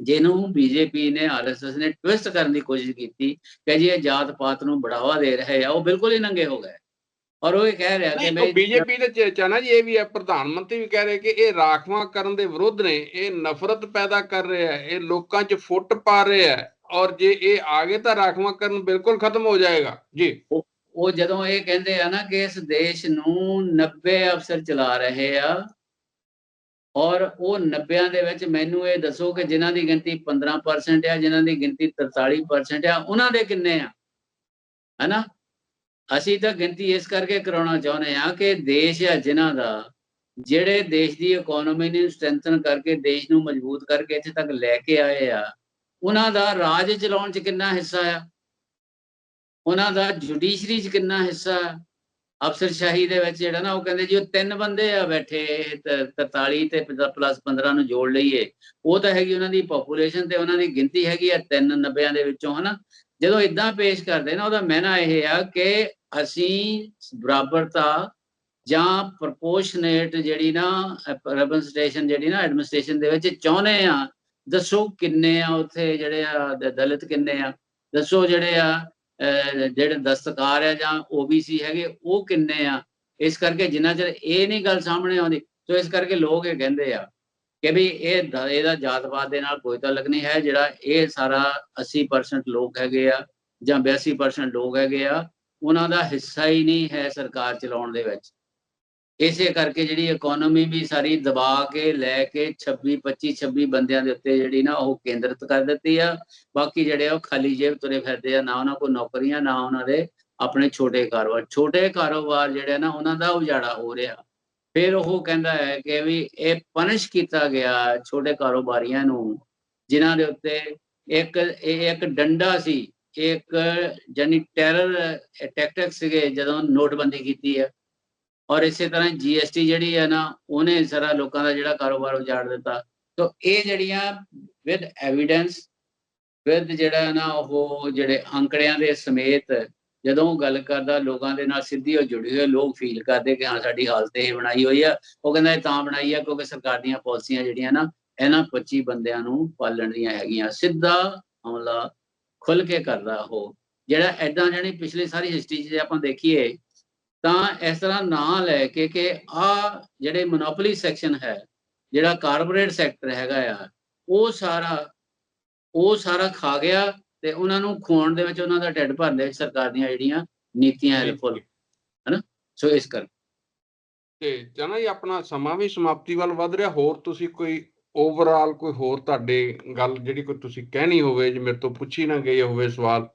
ਜਿਹਨੂੰ ਬੀਜੇਪੀ ਨੇ ਆਰਐਸਐਸ ਨੇ ਟਵਿਸਟ ਕਰਨ ਦੀ ਕੋਸ਼ਿਸ਼ ਕੀਤੀ ਕਿ ਜੀ ਇਹ ਜਾਤ ਪਾਤ ਨੂੰ ਬੜਾਵਾ ਦੇ ਰਹੇ ਆ, ਉਹ ਬਿਲਕੁਲ ਹੀ ਨੰਗੇ ਹੋ ਗਏ। ਔਰ ਉਹ ਇਹ ਕਹਿ ਰਿਹਾ ਕਿ ਨਹੀਂ ਬੀਜੇਪੀ ਦੇ ਚਾਹਨਾ ਜੀ ਇਹ ਵੀ ਹੈ ਪ੍ਰਧਾਨ ਮੰਤਰੀ ਵੀ ਕਹਿ ਰਹੇ ਕਿ ਇਹ ਰਾਖਵਾਂ ਕਰਨ ਦੇ ਵਿਰੁੱਧ ਨੇ ਇਹ ਨਫ਼ਰਤ ਪੈਦਾ ਕਰ ਰਿਹਾ ਹੈ ਇਹ ਲੋਕਾਂ 'ਚ ਫੁੱਟ ਪਾ ਰਿਹਾ ਹੈ ਔਰ ਜੇ ਇਹ ਆਗੇ ਤਾਂ ਰਾਖਵਾਂ ਕਰਨ ਬਿਲਕੁਲ ਖਤਮ ਹੋ ਜਾਏਗਾ। ਜੀ। ਉਹ ਜਦੋਂ ਇਹ ਕਹਿੰਦੇ ਆ ਨਾ ਕਿ ਇਸ ਦੇਸ਼ ਨੂੰ 90 ਅਫਸਰ ਚਲਾ ਰਹੇ ਆ ਔਰ ਉਹ 90 ਦੇ ਵਿੱਚ ਮੈਨੂੰ ਇਹ ਦੱਸੋ ਕਿ ਜਿਨ੍ਹਾਂ ਦੀ ਗਿਣਤੀ 15% ਆ ਜਿਨ੍ਹਾਂ ਦੀ ਗਿਣਤੀ 43% ਆ ਉਹਨਾਂ ਦੇ ਕਿੰਨੇ ਆ? ਹੈਨਾ? ਅਸੀਂ ਤਾਂ ਗਿਣਤੀ ਇਸ ਕਰਕੇ ਕਰਾਉਣਾ ਚਾਹੁੰਦੇ ਆ ਕਿ ਦੇਸ਼ ਆ ਜਿਨ੍ਹਾਂ ਦਾ, ਜਿਹੜੇ ਦੇਸ਼ ਦੀ ਇਕਨੋਮੀ ਨੂੰ ਸਟਰੈਂਥਨ ਕਰਕੇ, ਦੇਸ਼ ਨੂੰ ਮਜ਼ਬੂਤ ਕਰਕੇ ਇੱਥੇ ਤੱਕ ਲੈ ਕੇ ਆਏ ਆ, ਉਹਨਾਂ ਦਾ ਰਾਜ ਚਲਾਉਣ 'ਚ ਕਿੰਨਾ ਹਿੱਸਾ ਆ? ਉਹਨਾਂ ਦਾ ਜੁਡੀਸ਼ਰੀ 'ਚ ਕਿੰਨਾ ਹਿੱਸਾ ਆ? ਅਫਸਰਸ਼ਾਹੀ ਦੇ ਵਿੱਚ ਜਿਹੜਾ ਨਾ ਉਹ ਕਹਿੰਦੇ ਜੀ ਉਹ ਤਿੰਨ ਬੰਦੇ ਆ ਬੈਠੇ, ਤ- 43 ਤੇ ਪਲੱਸ 15 ਨੂੰ ਜੋੜ ਲਈਏ। ਉਹ ਤਾਂ ਹੈਗੀ ਉਹਨਾਂ ਦੀ ਪੋਪੂਲੇਸ਼ਨ ਤੇ ਉਹਨਾਂ ਦੀ ਗਿਣਤੀ ਹੈਗੀ ਆ 390 ਦੇ ਵਿੱਚੋਂ ਹਨਾ। ਜਦੋਂ ਇਦਾਂ ਪੇਸ਼ ਕਰਦੇ ਨਾ, ਉਹਦਾ ਮੈਨਾ ਇਹ ਆ ਕਿ ਅਸੀਂ ਬਰਾਬਰਤਾ ਜਾਂ ਪ੍ਰਪੋਰਸ਼ਨੇਟ ਜਿਹੜੀ ਨਾ ਰੈਪਰੈਜ਼ੈਂਟੇਸ਼ਨ ਜਿਹੜੀ ਨਾ ਐਡਮਿਨਿਸਟ੍ਰੇਸ਼ਨ ਦੇ ਵਿੱਚ ਚਾਹੁੰਦੇ ਆ, ਦੱਸੋ ਕਿੰਨੇ ਆ ਉੱਥੇ ਜਿਹੜੇ ਆ ਦਲਿਤ ਕਿੰਨੇ ਆ? ਦੱਸੋ ਜਿਹੜੇ ਆ ਜਿਹੜੇ ਦਸਤਕਾਰ ਆ ਜਾਂ ਓਬੀਸੀ ਹੈਗੇ, ਉਹ ਕਿੰਨੇ ਆ? ਇਸ ਕਰਕੇ ਜਿੰਨਾ ਚਿਰ ਇਹ ਨਹੀਂ ਗੱਲ ਸਾਹਮਣੇ ਆਉਂਦੀ, ਸੋ ਇਸ ਕਰਕੇ ਲੋਕ ਇਹ ਕਹਿੰਦੇ ਆ ਕਿ ਵੀ ਇਹ ਦ- ਇਹਦਾ ਜਾਤਵਾਦ ਦੇ ਨਾਲ ਕੋਈ ਤਾਲੁਕ ਨਹੀਂ ਹੈ, ਜਿਹੜਾ ਇਹ ਸਾਰਾ 80% ਲੋਕ ਹੈਗੇ ਆ ਜਾਂ 82% ਲੋਕ ਹੈਗੇ ਆ, ਉਹਨਾਂ ਦਾ ਹਿੱਸਾ ਹੀ ਨਹੀਂ ਹੈ ਸਰਕਾਰ ਚਲਾਉਣ ਦੇ ਵਿੱਚ। ਇਸੇ ਕਰਕੇ ਜਿਹੜੀ ਇਕਨੋਮੀ ਵੀ ਸਾਰੀ ਦਬਾ ਕੇ, ਲੈ ਕੇ 26 25 26 ਬੰਦਿਆਂ ਦੇ ਉੱਤੇ ਜਿਹੜੀ ਨਾ ਉਹ ਕੇਂਦਰਿਤ ਕਰ ਦਿੱਤੀ ਆ, ਬਾਕੀ ਜਿਹੜੇ ਆ ਉਹ ਖਾਲੀ ਜੇਬ ਤੁਰੇ ਫਿਰਦੇ ਆ, ਨਾ ਉਹਨਾਂ ਕੋਲ ਨੌਕਰੀਆਂ, ਨਾ ਉਹਨਾਂ ਦੇ ਆਪਣੇ ਛੋਟੇ ਕਾਰੋਬਾਰ। ਛੋਟੇ ਕਾਰੋਬਾਰ ਜਿਹੜੇ ਆ ਨਾ, ਉਹਨਾਂ ਦਾ ਉਜਾੜਾ ਹੋ ਰਿਹਾ। ਫਿਰ ਉਹ ਕਹਿੰਦਾ ਹੈ ਕਿ ਵੀ ਇਹ ਪਨਿਸ਼ ਕੀਤਾ ਗਿਆ ਛੋਟੇ ਕਾਰੋਬਾਰੀਆਂ ਨੂੰ, ਜਿਨ੍ਹਾਂ ਦੇ ਉੱਤੇ ਇੱਕ, ਇਹ ਇੱਕ ਡੰਡਾ ਸੀ ਇੱਕ ਜਾਨੀ ਟੈਰਰ ਟੈਕਟਿਕ ਸੀਗੇ ਜਦੋਂ ਨੋਟਬੰਦੀ ਕੀਤੀ ਹੈ। ਔਰ ਇਸੇ ਤਰ੍ਹਾਂ ਜੀਐਸਟੀ ਜਿਹੜੀ ਹੈ ਨਾ, ਉਹਨੇ ਸਾਰਾ ਲੋਕਾਂ ਦਾ ਜਿਹੜਾ ਕਾਰੋਬਾਰ ਉਜਾੜ ਦਿੱਤਾ। ਤੋ ਇਹ ਜਿਹੜੀਆਂ ਵਿਦ ਐਵੀਡੈਂਸ ਵਿਦ ਜਿਹੜਾ ਨਾ ਉਹ ਜਿਹੜੇ ਅੰਕੜਿਆਂ ਦੇ ਸਮੇਤ ਜਦੋਂ ਉਹ ਗੱਲ ਕਰਦਾ, ਲੋਕਾਂ ਦੇ ਨਾਲ ਸਿੱਧੀ ਉਹ ਜੁੜੀ ਹੋਈ ਲੋਕ ਫੀਲ ਕਰਦੇ ਕਿ ਹਾਂ, ਸਾਡੀ ਹਾਲਤ ਇਹ ਬਣਾਈ ਹੋਈ ਆ। ਉਹ ਕਹਿੰਦਾ ਇਹ ਤਾਂ ਬਣਾਈ ਆ ਕਿਉਂਕਿ ਸਰਕਾਰ ਦੀਆਂ ਪਾਲਿਸੀਆਂ ਜਿਹੜੀਆਂ ਨਾ, ਇਹਨਾਂ 25 ਬੰਦਿਆਂ ਨੂੰ ਪਾਲਣ ਦੀਆਂ ਹੈਗੀਆਂ। ਸਿੱਧਾ ਹਮਲਾ ਖੁੱਲ ਕੇ ਕਰਦਾ ਉਹ। ਜਿਹੜਾ ਐਦਾਂ ਜਾਨੀ ਪਿਛਲੀ ਸਾਰੀ ਹਿਸਟਰੀ 'ਚ ਜੇ ਆਪਾਂ ਦੇਖੀਏ, ਤਾਂ ਇਸ ਤਰ੍ਹਾਂ ਨਾਂ ਲੈ ਕੇ ਕਿ ਆ ਜਿਹੜੇ ਮੋਨੋਪੋਲੀ ਸੈਕਸ਼ਨ ਹੈ, ਜਿਹੜਾ ਕਾਰਪੋਰੇਟ ਸੈਕਟਰ ਹੈਗਾ ਆ, ਉਹ ਸਾਰਾ ਉਹ ਸਾਰਾ ਖਾ ਗਿਆ। ਤੇ ਉਹਨਾਂ ਨੂੰ ਖਵਾਉਣ ਦੇ ਵਿੱਚ ਉਹਨਾਂ ਦਾ ਢਿੱਡ ਭਰਨ ਦੇ ਵਿੱਚ ਸਰਕਾਰ ਦੀਆਂ ਜਿਹੜੀਆਂ ਨੀਤੀਆਂ ਹੈਲਪਫੁਲ ਸੋ ਇਸ ਕਰ ਤੇ ਜਨਾ ਜੀ ਆਪਣਾ ਸਮਾਂ ਵੀ ਸਮਾਪਤੀ ਵੱਲ ਵੱਧ ਰਿਹਾ ਹੋਰ ਤੁਸੀਂ ਕੋਈ ਓਵਰਆਲ ਕੋਈ ਹੋਰ ਤੁਹਾਡੇ ਗੱਲ ਜਿਹੜੀ ਕੋਈ ਤੁਸੀਂ ਕਹਿਣੀ ਹੋਵੇ ਜੇ ਮੇਰੇ ਤੋਂ ਪੁੱਛੀ ਨਾ ਗਈ ਹੋਵੇ ਸਵਾਲ।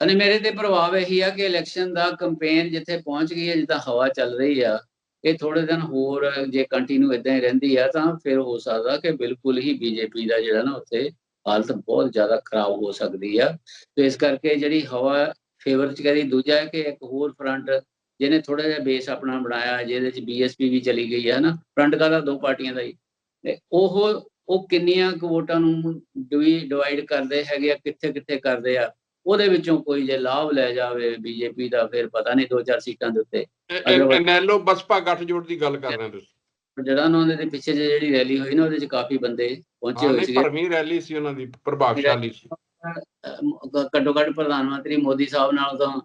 અને ਮੇਰੇ ਤੇ ਪ੍ਰਭਾਵ ਇਹੀ ਆ ਕਿ ਇਲੈਕਸ਼ਨ ਦਾ ਕੈਂਪੇਨ ਜਿੱਥੇ ਪਹੁੰਚ ਗਈ ਹੈ ਜਿੱਦਾਂ ਹਵਾ ਚੱਲ ਰਹੀ ਆ ਇਹ ਥੋੜੇ ਦਿਨ ਹੋਰ ਜੇ ਕੰਟੀਨਿਊ ਇਦਾਂ ਹੀ ਰਹਿੰਦੀ ਆ ਤਾਂ ਫਿਰ ਹੋ ਸਕਦਾ ਕਿ ਬਿਲਕੁਲ ਹੀ ਬੀਜੇਪੀ ਦਾ ਜਿਹੜਾ ਨਾ ਉੱਥੇ ਹਾਲਤ ਬਹੁਤ ਜ਼ਿਆਦਾ ਖਰਾਬ ਹੋ ਸਕਦੀ ਆ। ਤੇ ਇਸ ਕਰਕੇ ਜਿਹੜੀ ਹਵਾ ਫੇਵਰ ਚ ਕਰੀ ਦੂਜਾ ਹੈ ਕਿ ਇੱਕ ਹੋਰ ਫਰੰਟ ਜਿਹਨੇ ਥੋੜਾ ਜਿਹਾ ਬੇਸ ਆਪਣਾ ਬਣਾਇਆ ਜਿਹਦੇ ਚ ਬੀਐਸਪੀ ਵੀ ਚਲੀ ਗਈ ਹੈ ਨਾ ਫਰੰਟ ਕਾਹਦਾ? ਦੋ ਪਾਰਟੀਆਂ ਦਾ ਹੀ। ਤੇ ਉਹ ਉਹ ਕਿੰਨੀਆਂ ਕੁ ਵੋਟਾਂ ਨੂੰ ਡਿਵਾਈਡ ਕਰਦੇ ਹੈਗੇ ਆ ਕਿੱਥੇ ਕਿੱਥੇ ਕਰਦੇ ਆ ਉਹਦੇ ਵਿੱਚੋਂ ਕੋਈ ਜੇ ਲਾਭ ਲੈ ਜਾਵੇ ਬੀਜੇਪੀ ਦਾ ਫਿਰ ਪਤਾ ਨਹੀਂ ਦੋ ਚਾਰ ਸੀਟਾਂ ਦੇ ਉੱਤੇ। ਨੈਲੋ ਬਸਪਾ ਗੱਠਜੋੜ ਦੀ ਗੱਲ ਕਰ ਰਹੇ ਹੋ ਤੁਸੀਂ। ਜਿਹੜਾ ਉਹਨਾਂ ਦੇ ਪਿੱਛੇ ਜਿਹੇ ਜਿਹੜੀ ਰੈਲੀ ਹੋਈ ਨਾ ਉਹਦੇ ਚ ਕਾਫੀ ਬੰਦੇ ਪਹੁੰਚੇ ਹੋਏ ਸੀਗੇ। ਭਰਵੀਂ ਰੈਲੀ ਸੀ ਉਹਨਾਂ ਦੀ ਪ੍ਰਭਾਵਸ਼ਾਲੀ ਸੀ। ਘੱਟੋ ਘੱਟ ਪ੍ਰਧਾਨ ਮੰਤਰੀ ਮੋਦੀ ਸਾਹਿਬ ਨਾਲ ਤਾਂ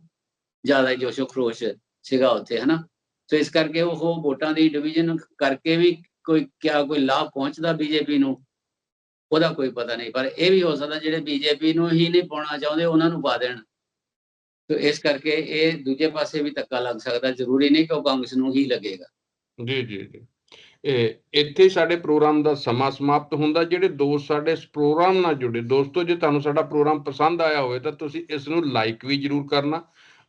ਜ਼ਿਆਦਾ ਜੋਸ਼ੋ ਖਰੋਸ਼ ਸੀਗਾ ਉੱਥੇ ਹਨਾ? ਸੋ ਇਸ ਕਰਕੇ ਉਹ ਵੋਟਾਂ ਦੀ ਡਿਵੀਜ਼ਨ ਕਰਕੇ ਵੀ ਕੋਈ ਕਿਆ ਕੋਈ ਲਾਭ ਪਹੁੰਚਦਾ ਬੀਜੇਪੀ ਨੂੰ ਉਹਦਾ ਕੋਈ ਪਤਾ ਨਹੀਂ। ਪਰ ਇਹ ਵੀ ਹੋ ਸਕਦਾ ਜਿਹੜੇ ਬੀਜੇਪੀ ਨੂੰ ਹੀ ਨਹੀਂ ਪਾਉਣਾ ਚਾਹੁੰਦੇ ਉਹਨਾਂ ਨੂੰ ਪਾ ਦੇਣ। ਸੋ ਇਸ ਕਰਕੇ ਇਹ ਦੂਜੇ ਪਾਸੇ ਵੀ ਧੱਕਾ ਲੱਗ ਸਕਦਾ ਜ਼ਰੂਰੀ ਨਹੀਂ ਕਿ ਉਹ ਕਾਂਗਰਸ ਨੂੰ ਹੀ ਲੱਗੇਗਾ। ਜੀ ਜੀ ਜੀ। ਇੱਥੇ ਹੀ ਸਾਡੇ ਪ੍ਰੋਗਰਾਮ ਦਾ ਸਮਾਂ ਸਮਾਪਤ ਹੁੰਦਾ ਜਿਹੜੇ ਦੋਸਤ ਸਾਡੇ ਇਸ ਪ੍ਰੋਗਰਾਮ ਨਾਲ ਜੁੜੇ ਦੋਸਤੋ ਜੇ ਤੁਹਾਨੂੰ ਸਾਡਾ ਪ੍ਰੋਗਰਾਮ ਪਸੰਦ ਆਇਆ ਹੋਵੇ ਤਾਂ ਤੁਸੀਂ ਇਸ ਨੂੰ ਲਾਈਕ ਵੀ ਜਰੂਰ ਕਰਨਾ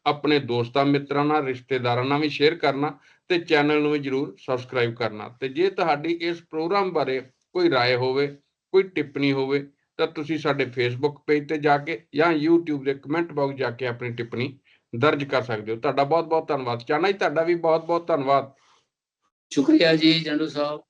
ਆਪਣੇ ਦੋਸਤਾਂ ਮਿੱਤਰਾਂ ਨਾਲ ਰਿਸ਼ਤੇਦਾਰਾਂ ਨਾਲ ਵੀ ਸ਼ੇਅਰ ਕਰਨਾ ਤੇ ਚੈਨਲ ਨੂੰ ਵੀ ਜਰੂਰ ਸਬਸਕ੍ਰਾਈਬ ਕਰਨਾ ਤੇ ਜੇ ਤੁਹਾਡੀ ਇਸ ਪ੍ਰੋਗਰਾਮ ਬਾਰੇ ਕੋਈ رائے ਹੋਵੇ ਕੋਈ ਟਿੱਪਣੀ ਹੋਵੇ ਤਾਂ ਤੁਸੀਂ ਸਾਡੇ ਫੇਸਬੁੱਕ ਪੇਜ ਤੇ ਜਾ ਕੇ ਜਾਂ YouTube ਦੇ ਕਮੈਂਟ ਬਾਕਸ ਜਾ ਕੇ ਆਪਣੀ ਟਿੱਪਣੀ ਦਰਜ ਕਰ ਸਕਦੇ ਹੋ ਤੁਹਾਡਾ ਬਹੁਤ ਬਹੁਤ ਧੰਨਵਾਦ ਚਾਹਨਾ ਜੀ ਤੁਹਾਡਾ ਵੀ ਬਹੁਤ ਬਹੁਤ ਧੰਨਵਾਦ ਸ਼ੁਕਰੀਆ ਜੀ ਜੰਡੂ ਸਾਹਿਬ।